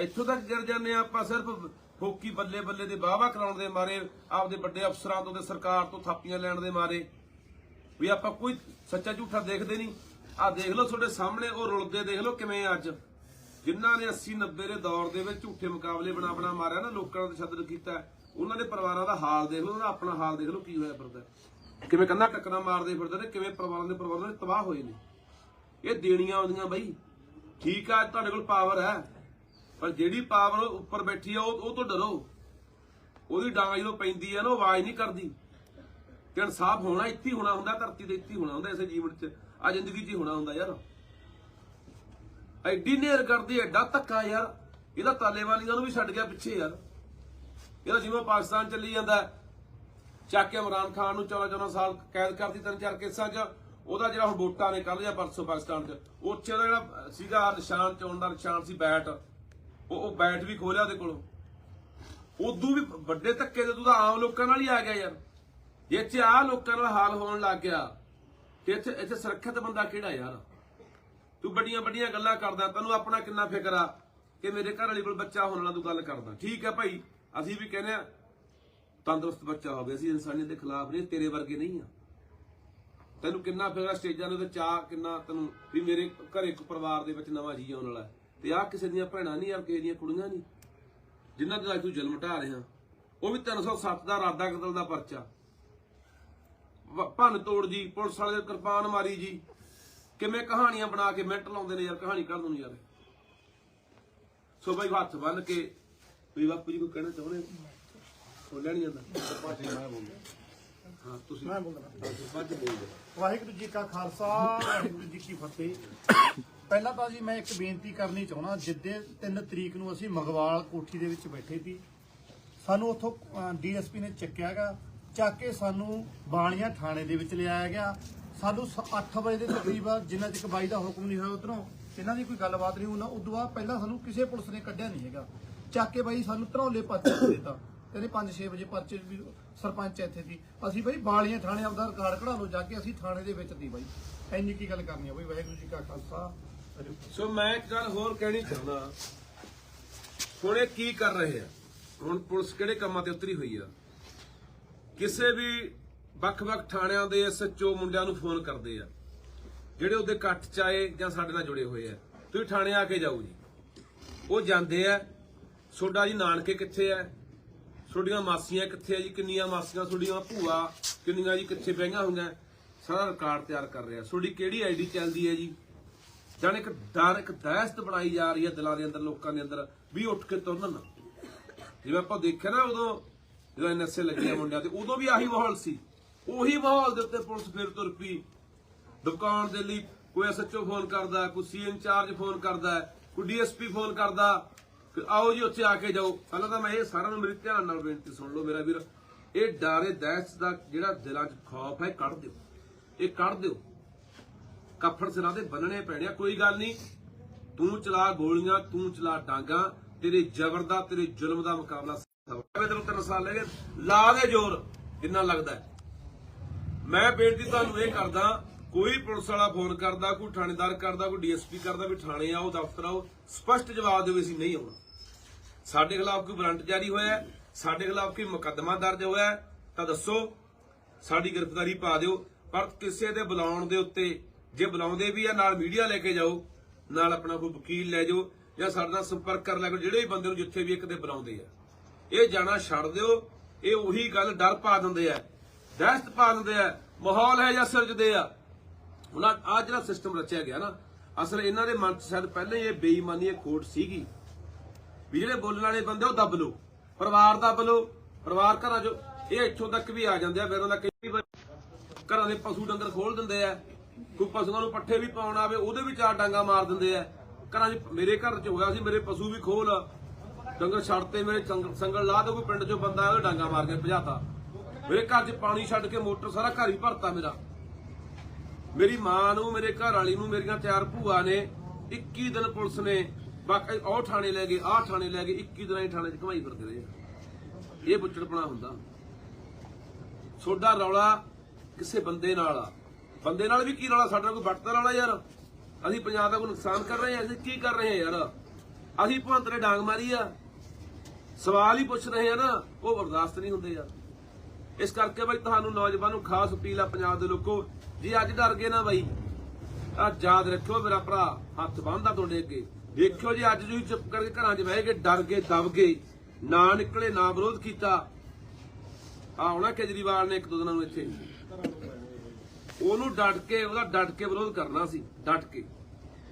ਇੱਥੋਂ ਤੱਕ ਗਿਰ ਜਾਂਦੇ ਆ, ਆਪਾਂ ਸਿਰਫ ਫੋਕੀ ਬੱਲੇ ਬੱਲੇ ਦੇ ਵਾਹਵਾ ਕਰਾਉਣ ਦੇ ਮਾਰੇ, ਆਪਦੇ ਵੱਡੇ ਅਫਸਰਾਂ ਤੋਂ ਤੇ ਸਰਕਾਰ ਤੋਂ ਥਾਪੀਆਂ ਲੈਣ ਦੇ ਮਾਰੇ। ਵੀ ਆਪਾਂ ਕੋਈ ਸੱਚਾ ਝੂਠਾ ਦੇਖਦੇ ਨਹੀਂ। ਆ ਦੇਖ ਲਓ ਤੁਹਾਡੇ ਸਾਹਮਣੇ, ਉਹ ਰੁਲਦੇ ਦੇਖ ਲਓ ਕਿਵੇਂ ਅੱਜ। ਜਿਨ੍ਹਾਂ ਨੇ 80 90 ਦੇ ਦੌਰ ਦੇ ਵਿੱਚ ਝੂਠੇ ਮੁਕਾਬਲੇ ਬਣਾ ਬਣਾ ਮਾਰਿਆ ਨਾ, ਲੋਕਾਂ ਨੂੰ ਤਸ਼ੱਦਦ ਕੀਤਾ ਉਹਨਾਂ ਦੇ ਪਰਿਵਾਰਾਂ ਦਾ ਹਾਲ ਦੇਖ ਲਓ, ਉਹਨਾਂ ਦਾ ਆਪਣਾ ਹਾਲ ਦੇਖ ਲਓ ਕੀ ਹੋਇਆ ਫਿਰਦਾ ਕਿਵੇਂ ਕੰਧਾਂ ਟੱਕਰਾਂ ਮਾਰਦੇ ਫਿਰਦੇ ਨੇ, ਕਿਵੇਂ ਪਰਿਵਾਰਾਂ ਦੇ ਪਰਿਵਾਰਾਂ ਦੇ ਤਬਾਹ ਹੋਏ ਨੇ। ਇਹ ਦੇਣੀਆਂ ਆਉਂਦੀਆਂ ਬਈ। ਠੀਕ ਆ ਤੁਹਾਡੇ ਕੋਲ ਪਾਵਰ ਹੈ। ਪਰ ਜਿਹੜੀ ਪਾਵਰ ਉੱਪਰ ਬੈਠੀ ਆ, ਉਹ ਉਹ ਤੋਂ ਡਰੋ। ਉਹਦੀ ਡਾਂਗ ਜਦੋਂ ਪੈਂਦੀ ਆ ਨਾ ਆਵਾਜ਼ ਨਹੀਂ ਕਰਦੀ। ਤੇ ਇਨਸਾਫ ਹੋਣਾ ਇੱਥੇ ਹੋਣਾ ਹੁੰਦਾ, ਧਰਤੀ ਤੇ ਇੱਥੇ ਹੋਣਾ ਹੁੰਦਾ, ਇਸੇ ਜੀਵਨ 'ਚ। ਆ ਜ਼ਿੰਦਗੀ 'ਚ ਹੋਣਾ ਹੁੰਦਾ ਯਾਰ। ਐਡੀ ਨੇਰ ਕਰਦੀ, ਐਡਾ ਧੱਕਾ ਯਾਰ। ਇਹਦਾ ਤਾਲੇਵਾਲੀਆਂ ਨੂੰ ਵੀ ਛੱਡ ਗਿਆ ਪਿੱਛੇ ਯਾਰ। ਇਹਦਾ ਜਿਵੇਂ ਪਾਕਿਸਤਾਨ ਚੱਲੀ ਜਾਂਦਾ ਚੱਕ ਕੇ ਇਮਰਾਨ ਖਾਨ ਨੂੰ 14 14 ਸਾਲ ਕੈਦ ਕਰਦੀ ਤਿੰਨ ਚਾਰ ਕੇਸਾਂ 'ਚ। ਉਹਦਾ ਜਿਹੜਾ ਹੁਣ ਵੋਟਾਂ ਨੇ ਕੱਲ ਜਾਂ ਪਰਸੋਂ ਪਾਕਿਸਤਾਨ 'ਚ। ਉੱਥੇ ਦਾ ਜਿਹੜਾ ਸੀਗਾ ਨਿਸ਼ਾਨ ਚੋਣ ਦਾ, ਨਿਸ਼ਾਨ ਸੀ ਬੈਟ। ਉਹ ਉਹ ਬੈਟ ਵੀ ਖੋਲਿਆ ਉਹਦੇ ਕੋਲੋਂ। ਉਦੋਂ ਵੀ ਵੱਡੇ ਧੱਕੇ ਤੇ ਤੂੰ ਤਾਂ ਆਮ ਲੋਕਾਂ ਨਾਲ ਹੀ ਆ ਗਿਆ ਯਾਰ। ਜੇ ਇੱਥੇ ਆ ਲੋਕਾਂ ਨਾਲ ਹਾਲ ਹੋਣ ਲੱਗ ਗਿਆ ਤੇ ਇੱਥੇ ਇੱਥੇ ਸੁਰੱਖਿਅਤ ਬੰਦਾ ਕਿਹੜਾ ਯਾਰ? ਤੂੰ ਵੱਡੀਆਂ ਵੱਡੀਆਂ ਗੱਲਾਂ ਕਰਦਾ, ਤੈਨੂੰ ਆਪਣਾ ਕਿੰਨਾ ਫਿਕਰ ਆ ਕਿ ਮੇਰੇ ਘਰ ਵਾਲੀ ਕੋਲ ਬੱਚਾ ਹੋਣ ਵਾਲਾ ਤੂੰ ਗੱਲ ਕਰਦਾ। ਠੀਕ ਹੈ ਭਾਈ, ਅਸੀਂ ਵੀ ਕਹਿੰਦੇ ਆ, ਤੰਦਰੁਸਤ ਬੱਚਾ ਹੋਵੇ, ਅਸੀਂ ਇਨਸਾਨੀਅਤ ਦੇ ਖਿਲਾਫ ਨਹੀਂ, ਤੇਰੇ ਵਰਗੇ ਨਹੀਂ ਆ। ਤੈਨੂੰ ਕਿੰਨਾ ਫਿਕਰ ਆ ਸਟੇਜਾਂ ਦੇ ਉੱਤੇ ਚਾਹ, ਕਿੰਨਾ ਤੈਨੂੰ ਵੀ ਮੇਰੇ ਘਰੇ ਇੱਕ ਪਰਿਵਾਰ ਦੇ ਵਿੱਚ ਨਵਾਂ ਜੀ ਆਉਣ ਵਾਲਾ ਤੇ ਆ ਕਿਸੇ ਦੀਆਂ ਭੈਣਾਂ ਨਹੀਂ ਆ ਕਿਸੇ ਦੀਆਂ ਕੁੜੀਆਂ ਨਹੀਂ, ਜਿਨ੍ਹਾਂ ਦੇ ਅੱਜ ਤੂੰ ਜ਼ੁਲਮ ਢਾ ਰਿਹਾ। ਉਹ ਵੀ 307 ਦਾ ਇਰਾਦਾ ਕਤਲ ਦਾ ਪਰਚਾ। ਭੰਨ ਤੋੜ ਜੀ ਪੁਲਿਸ ਵਾਲੇ ਦੇ ਕਿਰਪਾਨ ਮਾਰੀ ਜੀ। ਕਿਵੇਂ ਕਹਾਣੀਆਂ ਬਣਾ ਕੇ ਮਿੰਟ ਲਾਉਂਦੇ ਨੇ ਯਾਰ ਕਹਾਣੀ ਕਰ ਨੂੰ ਯਾਰ। ਸੋ ਬਈ ਹੱਥ ਬੰਨ ਕੇ ਵੀ ਬਾਪੂ ਜੀ ਕੋਈ ਕਹਿਣਾ ਚਾਹੁੰਦੇ ਹੋ? ਬੋਲਿਆ ਨਹੀਂ ਜਾਂਦਾ ਹਾਂ ਤੁਸੀਂ ਮੈਂ ਬੋਲਦੇ। ਵਾਹਿਗੁਰੂ ਜੀ ਕਾ ਖਾਲਸਾ ਵਾਹਿਗੁਰੂ ਜੀ ਕੀ ਫਤਿਹ। ਪਹਿਲਾਂ ਤਾਂ ਜੀ ਮੈਂ ਇੱਕ ਬੇਨਤੀ ਕਰਨੀ ਚਾਹੁੰਦਾ ਜਿੱਦੇ 3 ਤਰੀਕ ਨੂੰ ਅਸੀਂ ਮਗਵਾਲ ਕੋਠੀ ਦੇ ਵਿੱਚ ਬੈਠੇ ਸੀ ਸਾਨੂੰ ਉੱਥੋਂ ਡੀਐਸਪੀ ਨੇ ਚੱਕਿਆਗਾ। ਚੱਕ ਕੇ ਸਾਨੂੰ ਬਾਣੀਆਂ ਥਾਣੇ ਦੇ ਵਿੱਚ ਲਿਆਇਆ ਗਿਆ। ਸਾਨੂੰ 8 ਵਜੇ ਦੇ ਤਕਰੀਬਨ ਜਿੰਨਾ ਚਿਰ ਬਾਈ ਦਾ ਹੁਕਮ ਨਹੀਂ ਹੋਇਆ ਉਧਰੋਂ ਇਹਨਾਂ ਦੀ ਕੋਈ ਗੱਲਬਾਤ ਨਹੀਂ ਉਹਨਾਂ ਉਦੋਂ ਬਾਅਦ ਪਹਿਲਾਂ ਸਾਨੂੰ ਕਿਸੇ ਪੁਲਿਸ ਨੇ ਕੱਢਿਆ ਨਹੀਂ ਹੈਗਾ। ਚੱਕ ਕੇ ਬਾਈ ਸਾਨੂੰ ਧਰੌਲੇ ਪਰਚੇ ਦੇ ਦਿੱਤਾ। ਕਹਿੰਦੇ 5-6 ਵਜੇ ਪਰਚੇ ਵੀ ਸਰਪੰਚ ਇੱਥੇ ਸੀ। ਅਸੀਂ ਬਾਈ ਬਾਲੀਆਂ ਥਾਣੇ ਆਪਦਾ ਰਿਕਾਰਡ ਕਢਾ ਲਓ, ਜਾ ਕੇ ਅਸੀਂ ਥਾਣੇ ਦੇ ਵਿੱਚ ਦੀ ਬਾਈ। ਇੰਨੀ ਕੀ ਗੱਲ ਕਰਨੀ ਆ ਬਾਈ? ਵਾਹਿਗੁਰੂ ਜੀ ਕਾ ਖਾਲਸਾ। ਸੋ ਮੈਂ ਇੱਕ ਗੱਲ ਹੋਰ ਕਹਿਣੀ ਚਾਹੁੰਦਾ। ਹੁਣ ਇਹ ਕੀ ਕਰ ਰਹੇ ਆ? ਹੁਣ ਪੁਲਿਸ ਕਿਹੜੇ ਕੰਮਾਂ ਤੇ ਉਤਰੀ ਹੋਈ ਆ? ਕਿਸੇ ਵੀ ਵੱਖ-ਵੱਖ ਥਾਣਿਆਂ ਦੇ ਐਸਐਚਓ ਮੁੰਡਿਆਂ ਨੂੰ ਫੋਨ ਕਰਦੇ ਆ, ਜਿਹੜੇ ਉਹਦੇ ਇਕੱਠ ਚ ਆਏ ਜਾਂ ਸਾਡੇ ਨਾਲ ਜੁੜੇ ਹੋਏ ਆ, ਤੁਸੀਂ ਥਾਣੇ ਆ ਕੇ ਜਾਓ ਜੀ। ਉਹ ਜਾਂਦੇ ਆ ਤੁਹਾਡਾ ਜੀ ਨਾਨਕੇ ਕਿੱਥੇ ਆ? ਤੁਹਾਡੀਆਂ ਮਾਸੀਆਂ ਕਿੱਥੇ ਆ ਜੀ? ਕਿੰਨੀਆਂ ਮਾਸੀਆਂ ਤੁਹਾਡੀਆਂ ਭੂਆ, ਕਿੰਨੀਆਂ ਜੀ ਕਿੱਥੇ ਬਹਿਆਂ ਹੋਈਆਂ? ਸਾਰਾ ਰਿਕਾਰਡ ਤਿਆਰ ਕਰ ਰਿਹਾ। ਤੁਹਾਡੀ ਕਿਹੜੀ ਆਈਡੀ ਚੱਲਦੀ ਹੈ ਜੀ? ਜਾਨ ਇੱਕ ਡਰ, ਇੱਕ ਦਹਿਸ਼ਤ ਬਣਾਈ ਜਾ ਰਹੀ ਹੈ ਦਿਲਾਂ ਦੇ ਅੰਦਰ, ਲੋਕਾਂ ਦੇ ਅੰਦਰ, ਵੀ ਉੱਠ ਕੇ ਤੁਰਨ ਨਾ। ਜਿਵੇਂ ਆਪਾਂ ਦੇਖਿਆ ਨਾ ਉਦੋਂ ਜਦੋਂ ਐਨਐਸਏ ਲੱਗਿਆ ਮੁੰਡਿਆਂ ਤੇ, ਉਦੋਂ ਵੀ ਆਹੀ ਮਾਹੌਲ ਸੀ। ਉਹੀ ਮਾਹੌਲ ਦੇ ਉੱਤੇ ਪੁਲਿਸ ਫਿਰ ਤੁਰ ਪਈ। ਦੁਕਾਨ ਦੇ ਲਈ ਕੋਈ ਐਸਐਚਓ ਫੋਨ ਕਰਦਾ, ਕੋਈ ਸੀ ਇੰਚਾਰਜ ਫੋਨ ਕਰਦਾ, ਕੋਈ ਡੀਐਸਪੀ ਫੋਨ ਕਰਦਾ ਆਓ ਜੀ ਉੱਥੇ ਆ ਕੇ ਜਾਓ। ਪਹਿਲਾਂ ਤਾਂ ਮੈਂ ਇਹ ਸਾਰਿਆਂ ਨੂੰ ਮੇਰੀ ਧਿਆਨ ਨਾਲ ਬੇਨਤੀ ਸੁਣ ਲਓ ਮੇਰਾ ਵੀਰ। ਇਹ ਡਾਰੇ ਇਹ ਦਹਿਸ਼ਤ ਦਾ ਜਿਹੜਾ ਦਿਲਾਂ 'ਚ ਖੌਫ ਹੈ, ਇਹ ਕੱਢ ਦਿਓ। ਇਹ ਕੱਢ ਦਿਓ। ਕੱਫੜ ਸਿਰਾਂ ਦੇ ਬੰਨਣੇ ਪੈਣੇ ਕੋਈ ਗੱਲ ਨਹੀਂ। ਤੂੰ ਚਲਾ ਗੋਲੀਆਂ, ਤੂੰ ਚਲਾ ਡਾਂਗਾ, ਤੇਰੇ ਜ਼ਬਰ ਦਾ, ਤੇਰੇ ਜ਼ੁਲਮ ਦਾ ਮੁਕਾਬਲਾ ਸਭ ਤੈਨੂੰ ਤਿੰਨ ਸਾਲ ਲੈ ਗਏ, ਲਾ ਦੇ ਜ਼ੋਰ, ਜਿੰਨਾ ਲੱਗਦਾ ਮੈਂ ਬੇਨਤੀ ਤੁਹਾਨੂੰ ਇਹ ਕਰਦਾ, ਕੋਈ ਪੁਲਿਸ ਵਾਲਾ ਫੋਨ ਕਰਦਾ, ਕੋਈ ਥਾਣੇਦਾਰ ਕਰਦਾ, ਕੋਈ ਡੀਐਸਪੀ ਕਰਦਾ ਵੀ ਥਾਣੇ ਆਓ, ਦਫ਼ਤਰ ਆਓ, ਸਪਸ਼ਟ ਜਵਾਬ ਦਿਓ ਅਸੀਂ ਨਹੀਂ ਆਉਣਾ। ਸਾਡੇ ਖਿਲਾਫ ਕੋਈ ਵਾਰੰਟ ਜਾਰੀ ਹੋਇਆ ਸਾਡੇ ਖਿਲਾਫ ਕੋਈ ਮੁਕੱਦਮਾ ਦਰਜ ਹੋਇਆ ਤਾਂ ਦੱਸੋ, ਸਾਡੀ ਗ੍ਰਿਫਤਾਰੀ ਪਾ ਦਿਓ। ਪਰ ਕਿਸੇ ਦੇ ਬੁਲਾਉਣ ਦੇ ਉੱਤੇ, ਜੇ ਬੁਲਾਉਂਦੇ ਵੀ ਆ, ਨਾਲ ਮੀਡੀਆ ਲੈ ਕੇ ਜਾਓ, ਨਾਲ ਆਪਣਾ ਕੋਈ ਵਕੀਲ ਲੈ ਜਾਓ, ਜਾਂ ਸਾਡੇ ਨਾਲ ਸੰਪਰਕ ਕਰ ਲੈ ਕੇ ਜਿਹੜੇ ਵੀ ਬੰਦੇ ਨੂੰ ਜਿੱਥੇ ਵੀ ਇੱਕ ਦੇ ਬੁਲਾਉਂਦੇ ਆ। ਇਹ ਜਾਣਾ ਛੱਡ ਦਿਓ। ਇਹ ਉਹੀ ਗੱਲ ਡਰ ਪਾ ਦਿੰਦੇ ਆ। ਦਹਿਸ਼ਤ ਪਾ ਦਿੰਦੇ ਆ। ਮਾਹੌਲ ਹੈ ਜਾਂ ਸਿਰਜਦੇ ਆ। ਹੁਣ ਆ ਜਿਹੜਾ ਸਿਸਟਮ ਰਚਿਆ ਗਿਆ ਨਾ, ਅਸਲ ਇਹਨਾਂ ਦੇ ਮਨ 'ਚ ਸ਼ਾਇਦ ਪਹਿਲਾਂ ਹੀ ਇਹ ਬੇਈਮਾਨੀ, ਇਹ ਖੋਟ ਸੀਗੀ। ਵੀ ਜਿਹੜੇ ਬੋਲਣ ਵਾਲੇ ਬੰਦੇ, ਉਹ ਦੱਬ ਲੋ ਪਰਿਵਾਰ ਦੱਬ ਲੋ ਪਰਿਵਾਰ ਘਰਾਂ 'ਚ ਇਹ ਇੱਥੋਂ ਤੱਕ ਵੀ ਆ ਜਾਂਦੇ ਆ, ਫਿਰ ਉਹਨਾਂ ਕਈ ਵਾਰ ਘਰਾਂ ਦੇ ਪਸ਼ੂ ਡੰਗਰ ਖੋਲ ਦਿੰਦੇ ਆ। ਕੋਈ ਪਸ਼ੂਆਂ ਨੂੰ ਪੱਠੇ ਵੀ ਪਾਉਣ ਆਵੇ, ਉਹਦੇ ਵੀ ਚਾਰ ਡਾਂਗਾ ਮਾਰ ਦਿੰਦੇ ਆ। ਘਰਾਂ 'ਚ ਮੇਰੇ ਘਰ 'ਚ ਹੋਇਆ ਸੀ, ਮੇਰੇ ਪਸ਼ੂ ਵੀ ਖੋਲ ਡੰਗਰ ਛੱਡਤੇ ਮੇਰੇ ਸੰਗਲ ਲਾ ਦੇ ਕੋਈ ਪਿੰਡ 'ਚੋਂ ਬੰਦਾ ਆਇਆ ਉਹ ਡਾਂਗਾ ਮਾਰ ਕੇ ਭਜਾਤਾ। ਮੇਰੇ ਘਰ 'ਚ ਪਾਣੀ ਛੱਡ ਕੇ ਮੋਟਰ ਸਾਰਾ ਘਰ ਹੀ ਭਰਤਾ ਮੇਰਾ। ਮੇਰੀ ਮਾਂ ਨੂੰ, ਮੇਰੇ ਘਰ ਵਾਲੀ ਨੂੰ ਮੇਰੀਆਂ ਚਾਰ ਭੂਆ ਨੇ 21 ਦਿਨ ਪੁਲਿਸ ਨੇ ਬਾਕੀ ਉਹ ਥਾਣੇ ਲੈ ਗਏ, ਆਹ ਥਾਣੇ ਲੈ ਗਏ 21 ਦਿਨਾਂ ਹੀ ਥਾਣੇ 'ਚ ਘਮਾਈ ਫਿਰਦੇ ਰਹੇ ਇਹ ਬੁੱਚੜਪਣਾ ਹੁੰਦਾ। ਸੋਡਾ ਰੌਲਾ ਕਿਸੇ ਬੰਦੇ ਨਾਲ ਆ। ਬੰਦੇ ਨਾਲ ਵੀ ਕੀ ਰੌਲਾ? ਸਾਡਾ ਕੋਈ ਵੱਟਦਾ ਰੌਲਾ ਯਾਰ? ਅਸੀਂ ਪੰਜਾਬ ਦਾ ਕੋਈ ਨੁਕਸਾਨ ਕਰ ਰਹੇ ਹਾਂ, ਅਸੀਂ ਕੀ ਕਰ ਰਹੇ ਹਾਂ ਯਾਰ? ਅਸੀਂ ਭਵੰਤਰੇ ਡਾਂਗ ਮਾਰੀ ਆ। ਸਵਾਲ ਹੀ ਪੁੱਛ ਰਹੇ ਆ ਨਾ, ਉਹ ਬਰਦਾਸ਼ਤ ਨਹੀਂ ਹੁੰਦੇ ਯਾਰ। ਇਸ ਕਰਕੇ ਬਾਈ ਤੁਹਾਨੂੰ ਨੌਜਵਾਨ ਨੂੰ ਖਾਸ ਅਪੀਲ ਆ ਪੰਜਾਬ ਦੇ ਲੋਕੋ, ਜੀ ਅੱਜ ਡਰ ਗਏ ਨਾ ਬਾਈ ਆ ਯਾਦ ਰੱਖਿਓ ਮੇਰਾ ਭਰਾ, ਹੱਥ ਬੰਨਦਾ ਤੁਹਾਡੇ ਅੱਗੇ। ਦੇਖਿਓ ਜੀ ਅੱਜ ਤੁਸੀਂ ਚੁੱਪ ਕਰਕੇ ਘਰਾਂ 'ਚ ਬਹਿ ਗਏ, ਡਰ ਗਏ, ਦਬ ਗਏ, ਨਾ ਨਿਕਲੇ, ਨਾ ਵਿਰੋਧ ਕੀਤਾ, ਆ ਆਉਣਾ ਕੇਜਰੀਵਾਲ ਨੇ ਇੱਕ ਦੋ ਦਿਨਾਂ ਨੂੰ ਇੱਥੇ। ਉਹਨੂੰ ਡਟ ਕੇ, ਉਹਦਾ ਡਟ ਕੇ ਵਿਰੋਧ ਕਰਨਾ ਸੀ, ਡਟ ਕੇ।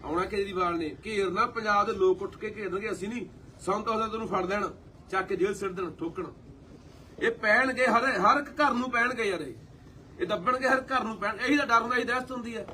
ਆਉਣਾ ਕੇਜਰੀਵਾਲ ਨੇ। ਘੇਰਨਾ ਪੰਜਾਬ ਦੇ ਲੋਕ ਉੱਠ ਕੇ ਘੇਰਨਗੇ, ਅਸੀਂ ਨਹੀਂ। ਸੰਤ ਉਹਦਾ ਤੈਨੂੰ ਫੜ ਦੇਣ ਚੱਕ ਕੇ ਜੇਲ੍ਹ ਸਿੱਟ ਦੇਣ ਠੋਕਣ। ਇਹ ਪੈਣਗੇ ਹਰ ਹਰ ਇੱਕ ਘਰ ਨੂੰ ਪੈਣਗੇ ਯਾਰ ਇਹ। ਦੱਬਣਗੇ ਹਰ ਘਰ ਨੂੰ ਪੈਣ ਇਹੀ ਤਾਂ ਡਰ ਹੁੰਦਾ, ਇਹੀ ਦਹਿਸ਼ਤ ਹੁੰਦੀ ਹੈ।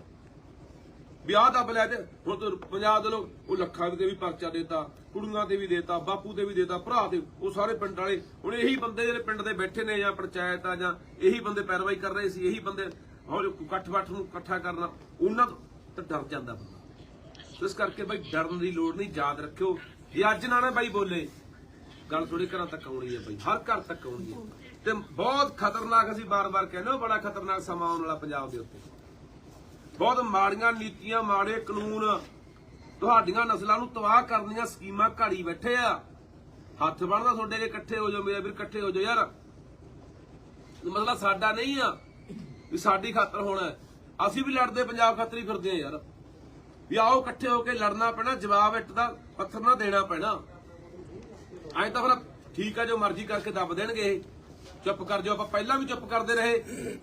ਵਿਆਹ ਦੱਬ ਲਿਆ ਤੇ ਹੁਣ ਪੰਜਾਬ ਦੇ ਲੋਕ ਉਹ ਲੱਖਾਂ ਦੇ ਵੀ ਪਰਚਾ ਦੇਤਾ, ਕੁੜੀਆਂ ਤੇ ਵੀ ਦੇਤਾ, ਬਾਪੂ ਤੇ ਵੀ ਦੇਤਾ, ਭਰਾ ਤੇ ਉਹ ਸਾਰੇ ਪਿੰਡ ਵਾਲੇ। ਹੁਣ ਇਹੀ ਬੰਦੇ ਜਿਹੜੇ ਪਿੰਡ ਦੇ ਬੈਠੇ ਨੇ ਜਾਂ ਪੰਚਾਇਤ ਆ ਜਾਂ ਇਹੀ ਬੰਦੇ ਪੈਰਵਾਈ ਕਰ ਰਹੇ ਸੀ, ਇਹੀ ਬੰਦੇ ਹੋਰ ਇਕੱਠ ਬੱਠ ਨੂੰ ਇਕੱਠਾ ਕਰਨਾ, ਉਹਨਾਂ ਤੋਂ ਡਰ ਜਾਂਦਾ ਬੰਦਾ। ਇਸ ਕਰਕੇ ਬਾਈ ਡਰਨ ਦੀ ਲੋੜ ਨਹੀਂ, ਯਾਦ ਰੱਖਿਓ। ਜੇ ਅੱਜ ਨਾ ਨਾ ਬਾਈ ਬੋਲੇ ਗੱਲ ਥੋੜੀ ਘਰਾਂ ਤੱਕ ਆਉਣੀ ਹੈ ਬਾਈ, ਹਰ ਘਰ ਤੱਕ ਆਉਣੀ ਹੈ। ਤੇ ਬਹੁਤ ਖਤਰਨਾਕ ਅਸੀਂ ਬਾਰ-ਬਾਰ ਕਹਿੰਦੇ ਹਾਂ, ਬੜਾ ਖਤਰਨਾਕ ਸਮਾਂ ਆਉਣ ਵਾਲਾ ਪੰਜਾਬ ਦੇ ਉੱਤੇ। ਬਹੁਤ ਮਾੜੀਆਂ ਨੀਤੀਆਂ, ਮਾੜੇ ਕਾਨੂੰਨ ਤੁਹਾਡੀਆਂ ਨਸਲਾਂ ਨੂੰ ਤਬਾਹ ਕਰਨ ਦੀਆਂ ਸਕੀਮਾਂ ਘਾੜੀ ਬੈਠੇ ਆ। ਹੱਥ ਬਣਦਾ ਤੁਹਾਡੇ ਕੇ ਇਕੱਠੇ ਹੋ ਜਾਓ, ਮੇਰੇ ਵੀਰ ਇਕੱਠੇ ਹੋ ਜਾਓ ਯਾਰ। ਇਹ ਮਸਲਾ ਸਾਡਾ ਨਹੀਂ ਆ ਵੀ ਸਾਡੀ ਖਾਤਰ ਹੋਣਾ ਅਸੀਂ ਵੀ ਲੜਦੇ, ਪੰਜਾਬ ਖਾਤਰ ਹੀ ਫਿਰਦੇ ਆ ਯਾਰ। ਵੀ ਆਓ ਇਕੱਠੇ ਹੋ ਕੇ ਲੜਨਾ ਪੈਣਾ, ਜਵਾਬ ਇੱਟ ਦਾ, ਪੱਥਰ ਨਾ ਦੇਣਾ ਪੈਣਾ। ਐਂ ਤਾਂ ਫਿਰ ਠੀਕ ਆ ਜੋ ਮਰਜ਼ੀ ਕਰਕੇ ਦੱਬ ਦੇਣਗੇ ਇਹ। ਚੁੱਪ ਕਰ ਜਾਓ, ਆਪਾਂ ਪਹਿਲਾਂ ਵੀ ਚੁੱਪ ਕਰਦੇ ਰਹੇ।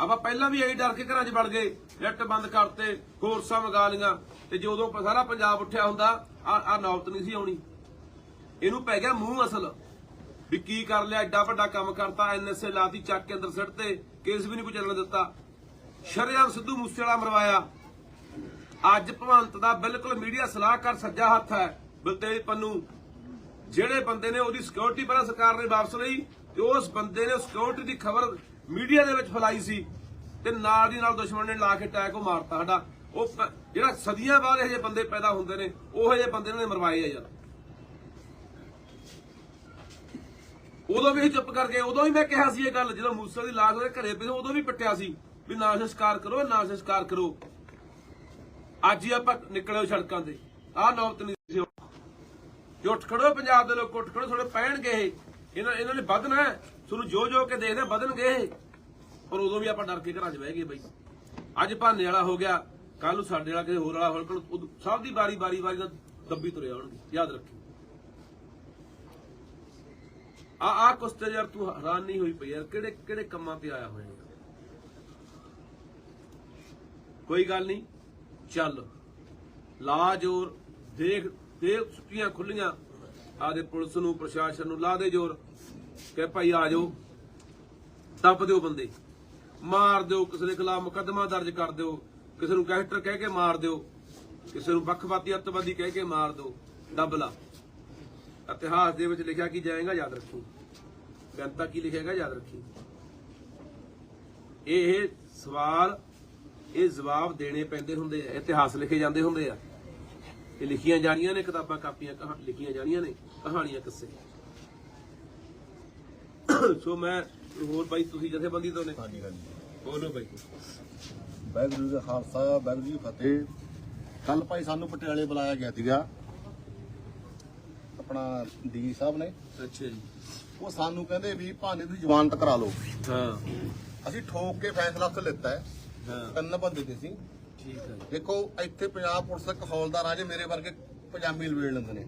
ਆਪਾਂ ਪਹਿਲਾਂ ਵੀ ਇਹੀ ਡਰ ਕੇ ਘਰਾਂ 'ਚ ਵੜ ਗਏ। ਨੈਟ ਬੰਦ ਕਰਤੇ, ਕੋਰਸਾਂ ਮੰਗਾ ਲੀਆਂ ਤੇ ਜਦੋਂ ਸਾਰਾ ਪੰਜਾਬ ਉੱਠਿਆ ਹੁੰਦਾ, ਆ ਆ ਨੌਬਤ ਨਹੀਂ ਸੀ ਆਉਣੀ। ਇਹਨੂੰ ਪੈ ਗਿਆ ਮੂੰਹ ਅਸਲ। ਵੀ ਕੀ ਕਰ ਲਿਆ, ਐਡਾ ਵੱਡਾ ਕੰਮ ਕਰਤਾ ਐਨਐਸਏ ਲਾਤੀ, ਚੱਕ ਕੇ ਅੰਦਰ ਸਿੱਟ ਤੇ, ਕੇਸ ਵੀ ਨਹੀਂ ਕੋਈ ਚੱਲਣ ਦਿੱਤਾ। ਸ਼ਰੇਆਮ ਸਿੱਧੂ ਮੂਸੇਵਾਲਾ ਮਰਵਾਇਆ। ਅੱਜ ਭਵੰਤ ਦਾ ਬਿਲਕੁਲ ਮੀਡੀਆ ਸਲਾਹਕਾਰ ਸੱਜਾ ਹੱਥ ਹੈ ਬਲਤੇਜ ਪੰਨੂ। ਜਿਹੜੇ ਬੰਦੇ ਨੇ ਉਹਦੀ ਸਿਕਿਉਰਿਟੀ ਪਹਿਲਾਂ ਸਰਕਾਰ ਨੇ ਵਾਪਸ ਲਈ ਤੇ ਉਸ ਬੰਦੇ ਨੇ ਸਿਕਿਉਰਿਟੀ ਦੀ ਖਬਰ ਮੀਡੀਆ ਦੇ ਵਿੱਚ ਫੈਲਾਈ ਸੀ ਤੇ ਨਾਲ ਦੀ ਨਾਲ ਦੁਸ਼ਮਣ ਨੇ ਲਾ ਕੇ ਟੈਕ ਉਹ ਮਾਰਤਾ ਸਾਡਾ। ਉਹ ਜਿਹੜਾ ਸਦੀਆਂ ਬਾਅਦ ਇਹ ਜਿਹੇ ਬੰਦੇ ਪੈਦਾ ਹੁੰਦੇ ਨੇ, ਉਹ ਜਿਹੇ ਬੰਦੇ ਨੇ ਮਰਵਾਏ ਆ ਯਾਰ ਉਦੋਂ ਵੀ ਅਸੀਂ ਚੁੱਪ ਕਰ ਗਏ ਉਦੋਂ ਵੀ ਮੈਂ ਕਿਹਾ ਸੀ ਇਹ ਗੱਲ, ਜਦੋਂ ਮੂਸੇ ਦੀ ਲਾਸ਼ ਉਹਦੇ ਘਰੇ ਪਈ ਉਦੋਂ ਵੀ ਪਿੱਟਿਆ ਸੀ ਵੀ ਨਾ ਸੰਸਕਾਰ ਕਰੋ, ਨਾ ਸੰਸਕਾਰ ਕਰੋ। ਅੱਜ ਹੀ ਆਪਾਂ ਨਿਕਲੇ ਹੋਏ ਸੜਕਾਂ ਤੇ। ਆਹ ਨੌਬਤ ਨਹੀਂ ਜੇ ਉੱਠ ਖੜੋ ਪੰਜਾਬ ਦੇ ਲੋਕ ਉੱਠ ਖੜੋ ਥੋੜੇ ਪੈਣਗੇ ਇਹਨਾਂ ਇਹਨਾਂ ਨੇ ਵਧਣਾ ਤੁਹਾਨੂੰ ਜੋ ਜੋ ਕੇ ਦੇਖਦੇ ਵਧਣਗੇ ਪਰ ਉਦੋਂ ਵੀ ਆਪਾਂ ਡਰ ਕੇ ਘਰਾਂ 'ਚ ਬਹਿ ਗਏ ਬਈ। ਅੱਜ ਭਾਨੇ ਵਾਲਾ ਹੋ ਗਿਆ ਕੱਲ ਨੂੰ ਸਾਡੇ ਵਾਲਾ ਕਿਸੇ ਹੋਰ ਵਾਲਾ ਹੋਣ ਕੋਲ ਸਭ ਦੀ ਬਾਰੀ ਬਾਰੀ ਬਾਰੀ ਨਾਲ ਦੱਬੀ ਤੁਰੇ ਆਉਣਗੇ। ਯਾਦ ਰੱਖੀ ਆ ਆ ਕੁਸਤੇ ਯਾਰ ਤੂੰ ਹੈਰਾਨ ਨਹੀਂ ਹੋਈ ਪਈ ਯਾਰ, ਕਿਹੜੇ ਕਿਹੜੇ ਕੰਮਾਂ ਤੇ ਆਇਆ ਹੋਇਆ ਕੋਈ ਗੱਲ ਨਹੀਂ, ਚੱਲ। ਲਾ ਜੋਰ ਦੇਖ ਦੇਖ ਸੁੱਕੀਆਂ ਖੁੱਲੀਆਂ ਆਦੇ ਪੁਲਿਸ ਨੂੰ, ਪ੍ਰਸ਼ਾਸਨ ਨੂੰ ਲਾ ਦੇ ਜੋਰ। ਕਿ ਭਾਈ ਆ ਜਾਓ ਦੱਬ ਦਿਓ ਬੰਦੇ। ਮਾਰ ਦਿਓ ਕਿਸੇ ਦੇ ਖਿਲਾਫ ਮੁਕੱਦਮਾ ਦਰਜ ਕਰ ਦਿਓ। ਕਿਸੇ ਨੂੰ ਗੈਂਗਸਟਰ ਕਹਿ ਕੇ ਮਾਰ ਦਿਓ। ਕਿਸੇ ਨੂੰ ਵੱਖਵਾਦੀ ਅੱਤਵਾਦੀ ਕਹਿ ਕੇ ਮਾਰ ਦਿਓ। ਦੱਬ ਲਾ। ਇਤਿਹਾਸ ਦੇ ਵਿੱਚ ਲਿਖਿਆ ਕੀ ਜਾਏਗਾ, ਯਾਦ ਰੱਖੀ। ਗਣਤਾ ਕੀ ਲਿਖੇਗਾ, ਯਾਦ ਰੱਖੀ। ਇਹ ਸਵਾਲ, ਇਹ ਜਵਾਬ ਦੇਣੇ ਪੈਂਦੇ ਹੁੰਦੇ ਆ, ਇਤਿਹਾਸ ਲਿਖੇ ਜਾਂਦੇ ਹੁੰਦੇ ਆ। ਇਹ ਲਿਖੀਆਂ ਜਾਣੀਆਂ ਨੇ ਕਿਤਾਬਾਂ ਕਾਪੀਆਂ ਲਿਖੀਆਂ ਜਾਣੀਆਂ ਨੇ ਕਹਾਣੀਆਂ ਕਿੱਸੇ? ਸੋ ਮੈਂ ਹੋਰ ਬਾਈ ਤੁਸੀਂ ਜਥੇਬੰਦੀ ਤੋਂ ਨੇ? ਹਾਂਜੀ ਹਾਂਜੀ। ਬੋਲੋ ਬਾਈ। ਵਾਹਿਗੁਰੂ ਦਾ ਖਾਲਸਾ ਵਾਹਿਗੁਰੂ ਜੀ ਫਤਿਹ। ਕੱਲ ਭਾਈ ਸਾਨੂੰ ਪਟਿਆਲੇ ਬੁਲਾਇਆ ਗਿਆ ਸੀਗਾ। ਆਪਣਾ ਡੀ ਸਾਹਿਬ ਨੇ। ਅੱਛਾ ਜੀ। ਉਹ ਸਾਨੂੰ ਕਹਿੰਦੇ ਵੀ ਭਾਨੇ ਦੀ ਜ਼ਮਾਨਤ ਕਰਾ ਲਓ। ਹਾਂ। ਅਸੀਂ ਠੋਕ ਕੇ ਫੈਸਲਾ ਉੱਥੇ ਲਿੱਤਾ ਹੈ। ਹਾਂ। ਤਿੰਨ ਬੰਦੇ ਤੇ ਸੀ। ਦੇਖੋ ਇੱਥੇ ਪੰਜਾਬ ਪੁਲਿਸ ਦਾ ਇੱਕ ਹੌਲਦਾਰ ਆ ਜੇ ਮੇਰੇ ਵਰਗੇ ਪਜਾਮੀ ਲਵੇੜ ਲੈਂਦੇ ਨੇ।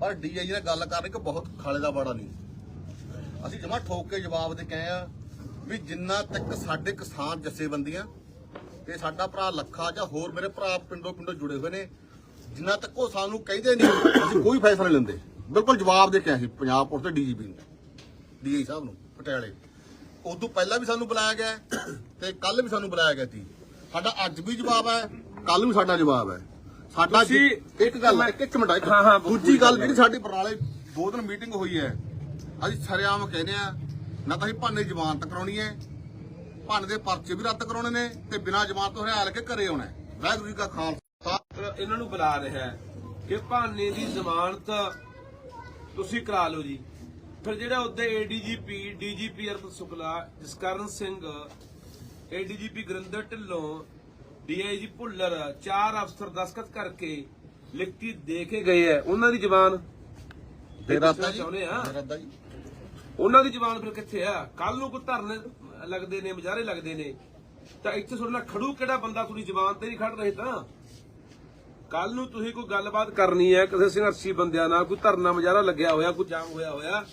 ਪਰ ਡੀਆਈ ਨੇ ਗੱਲ ਕਰ ਰਹੀ ਕਿ ਬਹੁਤ ਖਾਲੇ ਦਾ ਬਾੜਾ ਨਹੀਂ। ਅਸੀਂ ਜਮਾ ਠੋਕ ਕੇ ਜਵਾਬ ਦੇ ਕਹੇ ਆ ਵੀ ਜਿੰਨਾ ਤੱਕ ਸਾਡੇ ਕਿਸਾਨ ਜਥੇਬੰਦੀਆਂ ਤੇ ਸਾਡਾ ਭਰਾ ਲੱਖਾ ਜਾਂ ਹੋਰ ਮੇਰੇ ਭਰਾ ਪਿੰਡੋਂ ਪਿੰਡੋਂ ਜੁੜੇ ਹੋਏ ਨੇ ਜਿੰਨਾ ਤੱਕ ਉਹ ਸਾਨੂੰ ਕਹਿੰਦੇ ਨਹੀਂ ਅਸੀਂ ਕੋਈ ਫੈਸਲਾ ਨਹੀਂ ਲੈਂਦੇ। ਬਿਲਕੁਲ ਜਵਾਬ ਦੇ ਕੇ ਆਏ ਸੀ ਪੰਜਾਬ ਪੁਲਿਸ ਦੇ ਡੀਜੀਪੀ ਨੂੰ ਡੀਆਈ ਸਾਹਿਬ ਨੂੰ ਪਟਿਆਲੇ। ਉਦੋਂ ਪਹਿਲਾਂ ਵੀ ਸਾਨੂੰ ਬੁਲਾਇਆ ਗਿਆ ਤੇ ਕੱਲ ਵੀ ਸਾਨੂੰ ਬੁਲਾਇਆ ਗਿਆ ਸੀ ਸਾਡਾ ਅੱਜ ਵੀ ਜਵਾਬ ਹੈ ਕੱਲ ਵੀ ਸਾਡਾ ਜਵਾਬ ਹੈ। ਸਾਡਾ ਜਿ- ਇੱਕ ਗੱਲ ਇੱਕ ਇੱਕ ਮਿੰਟ ਇੱਕ ਹਾਂ, ਹਾਂ, ਦੂਜੀ ਗੱਲ ਜਿਹੜੀ ਸਾਡੀ ਬਰਨਾਲੇ ਦੋ ਦਿਨ ਮੀਟਿੰਗ ਹੋਈ ਹੈ ਅਸੀਂ ਸਰੇਆਮ ਕਹਿੰਦੇ ਆ ਨਾ ਤਾਂ ਅਸੀਂ ਭਾਨੇ ਜ਼ਮਾਨਤ ਕਰਾਉਣੀ ਹੈ ਭਾਨੇ ਦੇ ਪਰਚੇ ਵੀ ਰੱਦ ਕਰਾਉਣੇ ਨੇ ਤੇ ਬਿਨਾਂ ਜ਼ਮਾਨਤ ਤੋਂ ਹਰਿਆਲ ਕੇ ਘਰੇ ਆਉਣਾ ਹੈ। ਵਾਹਿਗੁਰੂ ਜੀ ਕਾ ਖਾਲਸਾ। ਇਹਨਾਂ ਨੂੰ ਬੁਲਾ ਰਿਹਾ ਹੈ ਕਿ ਭਾਨੇ ਦੀ ਜ਼ਮਾਨਤ ਤੁਸੀਂ ਕਰਾ ਲਓ ਜੀ। ਫਿਰ ਜਿਹੜਾ ਉਹਦੇ ADGP DGP Arpit Shukla Jaskaran Singh ADGP Gurinder Dhillon DIG Bhullar ਚਾਰ ਅਫਸਰ ਦਸਖਤ ਕਰਕੇ ਲਿਖਤੀ ਦੇ ਕੇ ਗਏ ਹੈ। ਉਹਨਾਂ ਦੀ ਜ਼ਬਾਨ ਚਾਹੁੰਦੇ ਆ। ਮੇਰਾ ਜੀ। ਉਹਨਾਂ ਦੀ ਜ਼ਬਾਨ ਫਿਰ ਕਿੱਥੇ ਆ? ਕੱਲ ਨੂੰ ਕੋਈ ਧਰਨੇ ਲੱਗਦੇ ਨੇ ਮੁਜ਼ਾਹਰੇ ਲੱਗਦੇ ਨੇ। ਤਾਂ ਇੱਥੇ ਤੁਹਾਡੇ ਨਾਲ ਖੜੂ ਕਿਹੜਾ ਬੰਦਾ ਤੁਹਾਡੀ ਜ਼ਬਾਨ ਤੇ ਨਹੀਂ ਖੜ ਰਹੇ ਤਾਂ? ਕੱਲ ਨੂੰ ਤੁਸੀਂ ਕੋਈ ਗੱਲਬਾਤ ਕਰਨੀ ਹੈ ਕਿਸੇ ਸੰਘਰਸ਼ੀ ਬੰਦਿਆਂ ਨਾਲ ਕੋਈ ਧਰਨਾ ਮੁਜ਼ਾਹਰਾ ਲੱਗਿਆ ਹੋਇਆ ਕੋਈ ਜਾਮ ਹੋਇਆ ਹੋਇਆ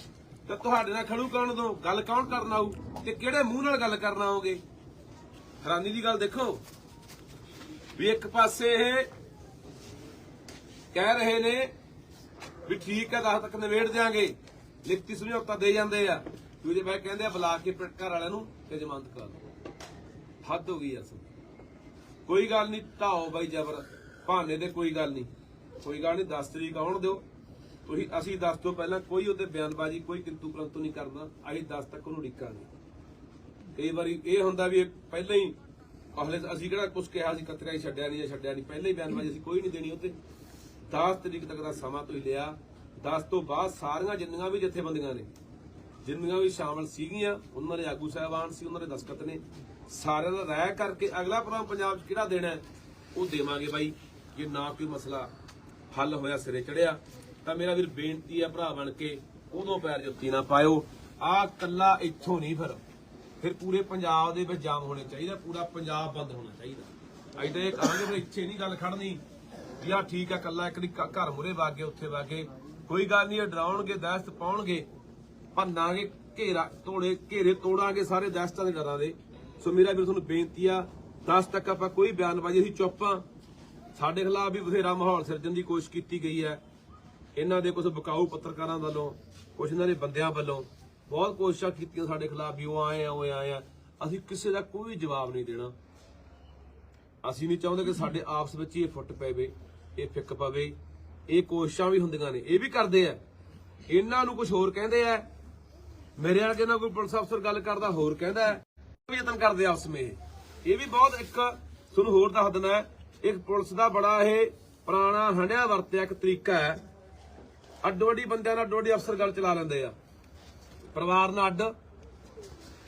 ਤਾਂ ਤੁਹਾਡੇ ਨਾਲ ਖੜੂ ਕੌਣ ਦੋ ਗੱਲ ਕੌਣ ਕਰਨ ਆਊ? ਤੇ ਕਿਹੜੇ ਮੂੰਹ ਨਾਲ ਗੱਲ ਕਰਨ ਆਓਗੇ? ਹੈਰਾਨੀ ਦੀ ਗੱਲ ਦੇਖੋ ਵੀ ਇੱਕ ਪਾਸੇ ਇਹ ਕਹਿ ਰਹੇ ਨੇ ਵੀ ਠੀਕ ਹੈ, ਦਸ ਤੱਕ ਨਿਬੇੜ ਦਿਆਂਗੇ, ਲਿਖਤੀ ਸਮਝੌਤਾ ਦੇ ਜਾਂਦੇ ਆ। ਦੂਜੇ ਬਾਈ ਕਹਿੰਦੇ ਆ ਬੁਲਾ ਕੇ ਪਿੰਡ ਘਰ ਵਾਲਿਆਂ ਨੂੰ ਤੇ ਜ਼ਮਾਨਤ ਕਰਾ ਲਓ ਹੱਦ ਹੋ ਗਈ ਯਾਰ ਕੋਈ ਗੱਲ ਨਹੀਂ ਢਾਓ ਬਾਈ ਜਬਰ, ਭਾਨੇ ਦੇ ਕੋਈ ਗੱਲ ਨਹੀਂ। ਕੋਈ ਗੱਲ ਨਹੀਂ 10 ਤਰੀਕ ਆਉਣ ਦਿਓ। ਤੁਸੀਂ ਅਸੀਂ 10 ਤੋਂ ਪਹਿਲਾਂ, ਕੋਈ ਉਹਦੇ ਬਿਆਨਬਾਜ਼ੀ, ਕੋਈ ਕਿੰਤੂ ਪਰੰਤੂ ਨਹੀਂ ਕਰਨਾ। ਅਸੀਂ 10 ਤੱਕ ਉਹਨੂੰ ਉਡੀਕਾਂਗੇ। ਕਈ ਵਾਰੀ ਇਹ ਹੁੰਦਾ ਵੀ ਇਹ ਪਹਿਲਾਂ ਹੀ ਹਲੇ ਅਸੀਂ ਕਿਹੜਾ ਕੁਝ ਕਿਹਾ ਸੀ ਕਤਰਾ ਹੀ ਛੱਡਿਆ ਨਹੀਂ ਜਾਂ ਛੱਡਿਆ ਨਹੀਂ, ਪਹਿਲਾਂ ਹੀ ਬਿਆਨਬਾਜ਼ੀ ਅਸੀਂ ਕੋਈ ਨਹੀਂ ਦੇਣੀ ਉੱਤੇ 10 ਤਰੀਕ ਤੱਕ ਦਾ ਸਮਾਂ ਤੁਸੀਂ ਲਿਆ। 10 ਤੋਂ ਬਾਅਦ ਸਾਰੀਆਂ ਜਿੰਨੀਆਂ ਵੀ ਜਥੇਬੰਦੀਆਂ ਨੇ, ਜਿੰਨੀਆਂ ਵੀ ਸ਼ਾਮਲ ਸੀਗੀਆਂ, ਉਹਨਾਂ ਦੇ ਆਗੂ ਸਾਹਿਬਾਨ ਸੀ, ਉਹਨਾਂ ਦੇ ਦਸਖਤ ਨੇ, ਸਾਰਿਆਂ ਦਾ ਰਾਇ ਕਰਕੇ ਅਗਲਾ ਪ੍ਰੋਗਰਾਮ ਪੰਜਾਬ 'ਚ ਕਿਹੜਾ ਦੇਣਾ ਉਹ ਦੇਵਾਂਗੇ ਬਾਈ। ਜੇ ਨਾ ਕੋਈ ਮਸਲਾ ਹੱਲ ਹੋਇਆ, ਸਿਰੇ ਚੜਿਆ, ਤਾਂ ਮੇਰਾ ਵੀਰ ਬੇਨਤੀ ਹੈ ਭਰਾ ਬਣ ਕੇ ਉਦੋਂ ਪੈਰ ਜੁੱਤੀ ਨਾ ਪਾਇਓ। ਆ ਕੱਲਾ ਇੱਥੋਂ ਨਹੀਂ ਫਿਰ। ਫਿਰ ਪੂਰੇ ਪੰਜਾਬ ਦੇ ਵਿੱਚ ਜਾਮ ਹੋਣੇ ਚਾਹੀਦਾ, ਪੂਰਾ ਪੰਜਾਬ ਬੰਦ ਹੋਣਾ ਚਾਹੀਦਾ। ਅਸੀਂ ਤਾਂ ਇਹ ਕਹਾਂਗੇ ਵੀ ਇੱਥੇ ਨਹੀਂ ਗੱਲ ਖੜਨੀ, ਵੀ ਆ ਠੀਕ ਆ ਕੱਲਾ ਇੱਕ ਦੀ ਘਰ ਮੁਰੇ ਵਾਗੇ, ਉੱਥੇ ਵਾਗੇ। ਕੋਈ ਗੱਲ ਨਹੀਂ ਡਰਾਉਣਗੇ, ਦਹਿਸ਼ਤ ਪਾਉਣਗੇ, ਭੰਨਾਂਗੇ, ਘੇਰਾ, ਤੋੜੇ, ਘੇਰੇ ਤੋੜਾਂਗੇ ਸਾਰੇ ਦਹਿਸ਼ਤਾਂ ਦੇ ਡਰਾਂ ਦੇ। ਸੋ ਮੇਰਾ ਵੀਰ, ਤੁਹਾਨੂੰ ਬੇਨਤੀ ਆ 10 ਤੱਕ ਆਪਾਂ ਕੋਈ ਬਿਆਨਬਾਜ਼ੀ ਅਸੀਂ ਚੁੱਪ ਆ। ਸਾਡੇ ਖਿਲਾਫ ਵੀ ਬਥੇਰਾ ਮਾਹੌਲ ਸਿਰਜਣ ਦੀ ਕੋਸ਼ਿਸ਼ ਕੀਤੀ ਗਈ ਹੈ। ਇਹਨਾਂ ਦੇ ਕੁਝ ਬਕਾਊ ਪੱਤਰਕਾਰਾਂ ਵੱਲੋਂ ਕੁਝ ਇਹਨਾਂ ਦੇ ਬੰਦਿਆਂ ਵੱਲੋਂ ਬਹੁਤ ਕੋਸ਼ਿਸ਼ਾਂ ਕੀਤੀਆਂ ਸਾਡੇ ਖਿਲਾਫ ਵੀ, ਉਹ ਆਏ ਆ, ਉਹ ਆਏ ਆ। ਅਸੀਂ ਕਿਸੇ ਦਾ ਕੋਈ ਜਵਾਬ ਨਹੀਂ ਦੇਣਾ। ਅਸੀਂ ਨਹੀਂ ਚਾਹੁੰਦੇ ਕਿ ਸਾਡੇ ਆਪਸ ਵਿੱਚ ਹੀ ਇਹ ਫੁੱਟ ਪਵੇ, ਇਹ ਫਿੱਕ ਪਵੇ। ਇਹ ਕੋਸ਼ਿਸ਼ਾਂ ਵੀ ਹੁੰਦੀਆਂ ਨੇ, ਇਹ ਵੀ ਕਰਦੇ ਆ। ਇਹਨਾਂ ਨੂੰ ਕੁਝ ਹੋਰ ਕਹਿੰਦੇ ਆ। ਮੇਰੇ ਵਰਗੇ ਨਾਲ ਕੋਈ ਪੁਲਿਸ ਅਫਸਰ ਗੱਲ ਕਰਦਾ, ਹੋਰ ਕਹਿੰਦਾ। ਹੈ ਵੀ ਯਤਨ ਕਰਦੇ ਆ ਆਪਸ ਵਿੱਚ ਇਹ। ਵੀ ਬਹੁਤ ਇੱਕ, ਤੁਹਾਨੂੰ ਹੋਰ ਦੱਸ ਦਿੰਦਾ, ਇੱਕ ਪੁਲਿਸ ਦਾ ਬੜਾ ਇਹ ਪੁਰਾਣਾ ਹੰਡਿਆ ਵਰਤਿਆ ਇੱਕ ਤਰੀਕਾ ਹੈ। ਅੱਡੋ ਅੱਡੀ ਬੰਦਿਆਂ ਨਾਲ ਅੱਡੋ ਅੱਡੀ ਅਫਸਰ ਗੱਲ ਚਲਾ ਲੈਂਦੇ ਆ। ਪਰਿਵਾਰ ਨਾਲ ਅੱਡ,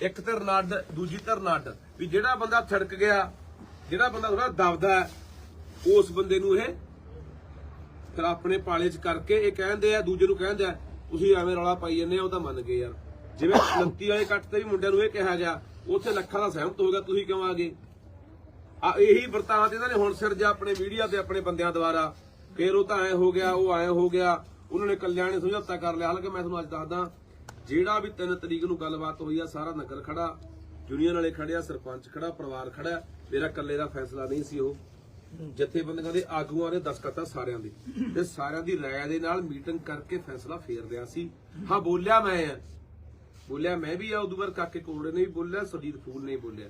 ਇੱਕ ਧਿਰ ਨਾਲ ਅੱਡ, ਦੂਜੀ ਧਿਰ ਨਾਲ ਅੱਡ। ਵੀ ਜਿਹੜਾ ਬੰਦਾ ਥੜਕ ਗਿਆ, ਜਿਹੜਾ ਬੰਦਾ ਥੋੜਾ ਦਬਦਾ ਉਸ ਬੰਦੇ ਨੂੰ ਇਹ ਫਿਰ ਆਪਣੇ ਪਾਲੇ 'ਚ ਕਰਕੇ ਇਹ ਕਹਿੰਦੇ ਆ, ਦੂਜੇ ਨੂੰ ਕਹਿੰਦੇ ਆ, ਤੁਸੀਂ ਐਵੇਂ ਰੌਲਾ ਪਾਈ ਜੰਨੇ ਉਹ ਤਾਂ ਮੰਨ ਗਏ ਯਾਰ। ਜਿਵੇਂ 29 ਵਾਲੇ ਕੱਟ ਤੇ ਵੀ ਮੁੰਡਿਆਂ ਨੂੰ ਇਹ ਕਿਹਾ ਗਿਆ ਉੱਥੇ ਲੱਖਾਂ ਦਾ ਸਹਿਮਤ ਹੋ ਗਿਆ, ਤੁਸੀਂ ਕਿਉਂ ਆ ਗਏ? ਆ ਇਹੀ ਵਰਤਾਂਤ ਇਹਨਾਂ ਨੇ ਹੁਣ ਸਿਰਜਿਆ ਆਪਣੇ ਮੀਡੀਆ ਤੇ ਆਪਣੇ ਬੰਦਿਆਂ ਦੁਆਰਾ। ਫੇਰ ਉਹ ਤਾਂ ਐ ਹੋ ਗਿਆ, ਉਹ ਐ ਹੋ ਗਿਆ, ਉਹਨਾਂ ਨੇ ਕਲਿਆਣ ਨੇ ਸਮਝੌਤਾ ਕਰ ਲਿਆ। ਹਾਲਾਂਕਿ ਮੈਂ ਤੁਹਾਨੂੰ ਅੱਜ ਦੱਸਦਾ ਜਿਹੜਾ ਵੀ 3 ਤਰੀਕ ਨੂੰ ਗੱਲਬਾਤ ਹੋਈ ਆ, ਸਾਰਾ ਨਗਰ ਖੜਾ ਯੂਨੀਅਨ ਵਾਲੇ ਖੜਿਆ ਸਰਪੰਚ ਖੜਾ, ਪਰਿਵਾਰ ਖੜਾ ਮੇਰਾ ਇਕੱਲੇ ਦਾ ਫੈਸਲਾ ਨਹੀਂ ਸੀ ਉਹ। ਜਥੇਬੰਦੀਆਂ ਦੇ ਆਗੂਆਂ ਦੇ ਦਸਖਤ ਸਾਰਿਆਂ ਦੇ। ਤੇ ਸਾਰਿਆਂ ਦੀ ਰਾਏ ਦੇ ਨਾਲ ਮੀਟਿੰਗ ਕਰਕੇ ਫੈਸਲਾ ਫੇਰ ਲਿਆ ਸੀ। ਹਾਂ, ਬੋਲਿਆ ਮੈਂ ਆ। ਬੋਲਿਆ ਮੈਂ ਵੀ ਆ, ਉਦੋਂ ਬਾਅਦ ਕਾਕੇ ਕੋੜੇ ਨੇ ਵੀ ਬੋਲਿਆ, ਸੁਰਜੀਤ ਫੂਲ ਨੇ ਵੀ ਬੋਲਿਆ।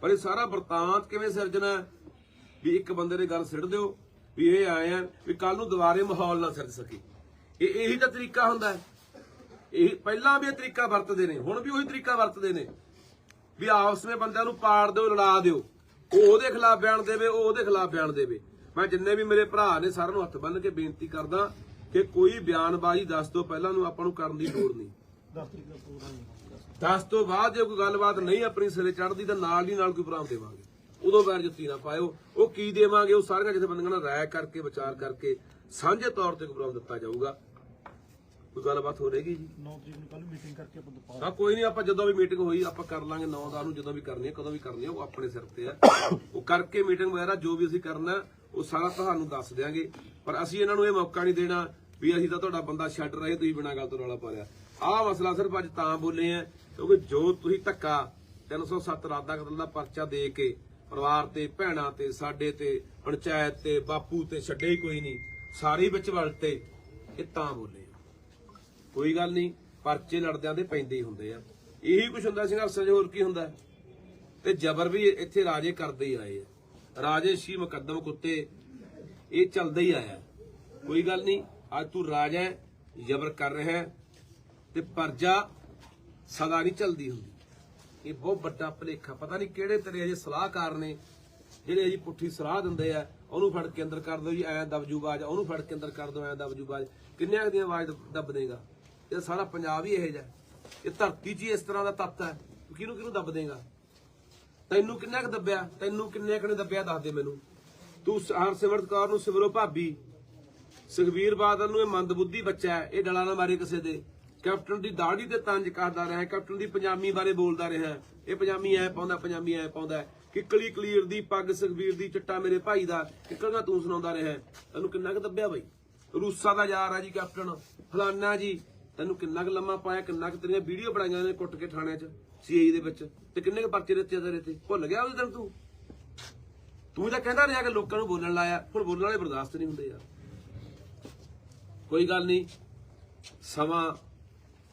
ਪਰ ਇਹ ਸਾਰਾ ਵਰਤਾਂਤ ਕਿਵੇਂ ਸਿਰਜਣਾ ਵੀ ਇੱਕ ਬੰਦੇ ਦੇ ਗੱਲ ਸਿੱਟ ਦਿਓ, ਵੀ ਇਹ ਆਏ ਆ, ਵੀ ਕੱਲ ਨੂੰ ਦੁਬਾਰੇ ਮਾਹੌਲ ਨਾ ਸਿਰਜ ਸਕੇ। ਇਹ ਇਹੀ ਤਾਂ ਤਰੀਕਾ ਹੁੰਦਾ ਹੈ। ਇਹ ਪਹਿਲਾਂ ਵੀ ਇਹ ਤਰੀਕਾ ਵਰਤਦੇ ਨੇ ਹੁਣ ਵੀ ਉਹੀ ਤਰੀਕਾ ਵਰਤਦੇ ਨੇ। ਵੀ ਆਪਸ ਵਿੱਚ ਬੰਦਿਆਂ ਨੂੰ ਪਾੜ ਦਿਓ ਲੜਾ ਦਿਓ। ਉਹ ਉਹਦੇ ਖਿਲਾਫ ਬਿਆਨ ਦੇਵੇ ਉਹ ਉਹਦੇ ਖਿਲਾਫ ਬਿਆਨ ਦੇਵੇ। ਮੈਂ ਜਿੰਨੇ ਵੀ ਮੇਰੇ ਭਰਾ ਨੇ ਸਾਰਿਆਂ ਨੂੰ ਹੱਥ ਬੰਨ੍ਹ ਕੇ ਬੇਨਤੀ ਕਰਦਾ ਕਿ ਕੋਈ ਬਿਆਨਬਾਜ਼ੀ ਦੱਸ ਤੋਂ ਪਹਿਲਾਂ ਨੂੰ ਆਪਾਂ ਨੂੰ ਕਰਨ ਦੀ ਲੋੜ ਨਹੀਂ। 10 ਤੋਂ ਬਾਅਦ ਜੇ ਕੋਈ ਗੱਲਬਾਤ ਨਹੀਂ ਆਪਣੀ ਸਿਰੇ ਚੜਦੀ ਤਾਂ ਨਾਲ ਦੀ ਨਾਲ ਕੋਈ ਪ੍ਰੋਗਰਾਮ ਦੇਵਾਂਗੇ। ਉਦੋਂ ਬੈਰ ਜੁੱਤੀ ਨਾ ਪਾਇਓ। ਉਹ ਕੀ ਦੇਵਾਂਗੇ ਉਹ ਸਾਰੀਆਂ ਜਿੱਥੇ ਬੰਦੀਆਂ ਨਾਲ ਰਾਇ ਕਰਕੇ ਵਿਚਾਰ ਕਰਕੇ ਸਾਂਝੇ ਤੌਰ ਤੇ ਕੋਈ ਪ੍ਰੋਗਰਾਮ ਦਿੱਤਾ ਜਾਊਗਾ। ਕੋਈ ਗੱਲਬਾਤ ਹੋ ਰਹੇਗੀ ਜੀ? 9 ਤਰੀਕ ਨੂੰ ਕੱਲ ਮੀਟਿੰਗ ਕਰਕੇ ਆਪਾਂ ਦੁਪਹਿਰ ਹਾਂ ਕੋਈ ਨਹੀਂ ਆਪਾਂ ਜਦੋਂ ਵੀ ਮੀਟਿੰਗ ਹੋਈ ਆਪਾਂ ਕਰ ਲਾਂਗੇ। 9 ਦਾ ਨੂੰ ਜਦੋਂ ਵੀ ਕਰਨੀ ਹੈ ਕਦੋਂ ਵੀ ਕਰਨੀ ਹੈ ਉਹ ਆਪਣੇ ਸਿਰ ਤੇ ਹੈ ਉਹ ਕਰਕੇ ਮੀਟਿੰਗ ਵਗੈਰਾ ਜੋ ਵੀ ਅਸੀਂ ਕਰਨਾ ਉਹ ਸਾਰਾ ਤੁਹਾਨੂੰ ਦੱਸ ਦਿਆਂਗੇ। ਪਰ ਅਸੀਂ ਇਹਨਾਂ ਨੂੰ ਇਹ ਮੌਕਾ ਨਹੀਂ ਦੇਣਾ ਵੀ ਅਸੀਂ ਤਾਂ ਤੁਹਾਡਾ ਬੰਦਾ ਛੱਡ ਰਹੇ ਤੁਸੀਂ ਬਿਨਾਂ ਗੱਲ ਤੋਂ ਰੌਲਾ ਪਾ ਲਿਆ। ਆਹ ਮਸਲਾ ਸਿਰਫ ਅੱਜ ਤਾਂ ਬੋਲੇ ਆ ਕਿਉਂਕਿ ਜੋ ਤੁਸੀਂ ਧੱਕਾ 307 ਰਾਤ ਦਾ ਕਤਲ ਦਾ ਪਰਚਾ ਦੇ ਕੇ ਪਰਿਵਾਰ ਤੇ ਭੈਣਾਂ ਤੇ ਸਾਡੇ ਤੇ ਪੰਚਾਇਤ ਤੇ ਬਾਪੂ ਤੇ ਛੱਡੇ ਕੋਈ ਨਹੀਂ ਸਾਰੇ ਵਿੱਚ ਵਲਟੇ ਇਹ ਤਾਂ ਬੋਲੇ। ਆ ਕੋਈ ਗੱਲ ਨਹੀਂ, ਪਰਚੇ ਲੜਦਿਆਂ ਦੇ ਪੈਂਦੇ ਹੀ ਹੁੰਦੇ ਆ। ਇਹੀ ਕੁਝ ਹੁੰਦਾ, ਸੰਘਰਸ਼ਾਂ 'ਚ ਹੋਰ ਕੀ ਹੁੰਦਾ? ਤੇ ਜ਼ਬਰ ਵੀ ਇੱਥੇ ਰਾਜੇ ਕਰਦੇ ਹੀ ਆਏ ਆ। ਰਾਜੇ ਸ਼ੀ ਮੁਕੱਦਮ ਕੁੱਤੇ, ਇਹ ਚੱਲਦਾ ਹੀ ਆਇਆ। ਕੋਈ ਗੱਲ ਨਹੀਂ, ਅੱਜ ਤੂੰ ਰਾਜਾ ਹੈ, ਜ਼ਬਰ ਕਰ ਰਿਹਾ ਹੈ, ਤੇ ਪਰਜਾ ਸਦਾ ਨਹੀਂ ਚੱਲਦੀ ਹੁੰਦੀ। ਇਹ ਬਹੁਤ ਵੱਡਾ ਭਲੇਖਾ, ਪਤਾ ਨਹੀਂ ਕਿਹੜੇ ਤੇਰੇ ਅਜੇ ਸਲਾਹਕਾਰ ਨੇ, ਜਿਹੜੇ ਅਜੀ ਪੁੱਠੀ ਸਲਾਹ ਦਿੰਦੇ ਆ, ਉਹਨੂੰ ਫੜ ਕੇ ਅੰਦਰ ਕਰ ਦਿਓ ਜੀ, ਐਂ ਦਬਜੂ ਬਾਜ ਉਹਨੂੰ ਫੜ ਕੇ ਅੰਦਰ ਕਰ ਦਿਓ, ਐਂ ਦਬਜੂ ਬਾਜ ਕਿੰਨਿਆਂ ਦੀਆਂ ਆਵਾਜ਼ ਦੱਬ ਦੇਗਾ ਇਹ ਸਾਰਾ ਪੰਜਾਬ ਹੀ ਇਹੋ ਜਿਹਾ ਇਹ ਧਰਤੀ 'ਚ ਹੀ ਇਸ ਤਰ੍ਹਾਂ ਦਾ ਤੱਤ ਹੈ। ਤੂੰ ਕਿਹਨੂੰ ਕਿਹਨੂੰ ਦੱਬ ਦੇਗਾ? ਤੈਨੂੰ ਕਿੰਨਾ ਕੁ ਦੱਬਿਆ? ਤੈਨੂੰ ਕਿੰਨੇ ਕੁ ਦੱਬਿਆ? ਦੱਸ ਦੇ ਮੈਨੂੰ। ਤੂੰ ਹਰਸਿਮਰਤ ਕੌਰ ਨੂੰ ਸਿਮਰੋ ਭਾਬੀ। ਸੁਖਵੀਰ ਬਾਦਲ ਨੂੰ ਇਹ ਮੰਦਬੁੱਧੀ ਬੱਚਾ ਹੈ। ਇਹ ਡਲਾ ਨਾ ਮਾਰੇ ਕਿਸੇ ਦੇ। ਕੈਪਟਨ ਦੀ ਦਾੜੀ ਤੇ ਤੰਜ ਕਰਦਾ ਰਿਹਾ ਕੈਪਟਨ ਦੀ ਪੰਜਾਬੀ ਬਾਰੇ ਬੋਲਦਾ ਰਿਹਾ ਇਹ ਪੰਜਾਬੀ ਐ ਪਾਉਂਦਾ ਪੰਜਾਬੀ ਐ ਪਾਉਂਦਾ ਕਿੱਕਲੀ ਕਲੀਰ ਦੀ ਪੱਗ ਸੁਖਵੀਰ ਦੀ ਚਿੱਟਾ ਮੇਰੇ ਭਾਈ ਦਾ ਕਿੱਕਲੀਆਂ ਤੂੰ ਸੁਣਾਉਂਦਾ ਰਿਹਾ ਤੈਨੂੰ ਕਿੰਨਾ ਕੁ ਦੱਬਿਆ ਬਈ? ਰੂਸਾ ਦਾ ਯਾਰ ਆ ਜੀ ਕੈਪਟਨ। ਫਲਾਨਾ ਜੀ। ਤੈਨੂੰ ਕਿੰਨਾ ਕੁ ਲੰਮਾ ਪਾਇਆ, ਕਿੰਨਾ ਕੁ ਤੇਰੀਆਂ ਵੀਡੀਓ ਬਣਾਈਆਂ ਨੇ ਕੁੱਟ ਕੇ ਥਾਣੇ 'ਚ ਸੀਆਈ ਦੇ ਵਿੱਚ, ਤੇ ਕਿੰਨੇ ਕੁ ਪਰਚੇ ਦਿੱਤੇ ਆ ਤੇਰੇ ਤੇ? ਭੁੱਲ ਗਿਆ ਉਸ ਦਿਨ ਤੂੰ? ਤੂੰ ਤਾਂ ਕਹਿੰਦਾ ਰਿਹਾ ਕਿ ਲੋਕਾਂ ਨੂੰ ਬੋਲਣ ਲਾਇਆ, ਹੁਣ ਬੋਲਣ ਵਾਲੇ ਬਰਦਾਸ਼ਤ ਨਹੀਂ ਹੁੰਦੇ ਯਾਰ। ਕੋਈ ਗੱਲ ਨਹੀਂ, ਸਮਾਂ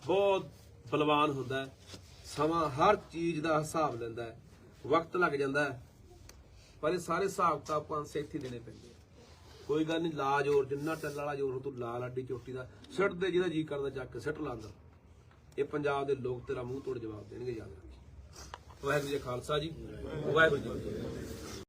ਬਹੁਤ ਬਲਵਾਨ ਹੁੰਦਾ ਹੈ। ਸਮਾਂ ਹਰ ਚੀਜ਼ ਦਾ ਹਿਸਾਬ ਲੈਂਦਾ ਹੈ। ਵਕਤ ਲੱਗ ਜਾਂਦਾ ਹੈ। ਪਰ ਇਹ ਸਾਰੇ ਹਿਸਾਬ ਤਾਂ ਆਪਾਂ ਸੇਥੀ ਦੇਣੇ ਪੈਂਦੇ ਕੋਈ ਗੱਲ ਨਹੀਂ, ਲਾ ਜੋਰ, ਜਿੰਨਾ ਟੱਲ ਵਾਲਾ ਜੋਰ ਹੋ ਤੂੰ ਲਾ ਲਾਡੀ ਚੋਟੀ ਦਾ। ਸਿੱਟ ਦੇ ਜਿਹਦਾ ਜੀ ਕਰਦਾ, ਚੱਕ ਕੇ ਸਿੱਟ ਲਾਂਦਾ। ਇਹ ਪੰਜਾਬ ਦੇ ਲੋਕ ਤੇਰਾ ਮੂੰਹ ਤੋੜ ਜਵਾਬ ਦੇਣਗੇ, ਯਾਦ ਰੱਖੀ। ਵਾਹਿਗੁਰੂ ਜੀ ਖਾਲਸਾ ਜੀ, ਵਾਹਿਗੁਰੂ ਜੀ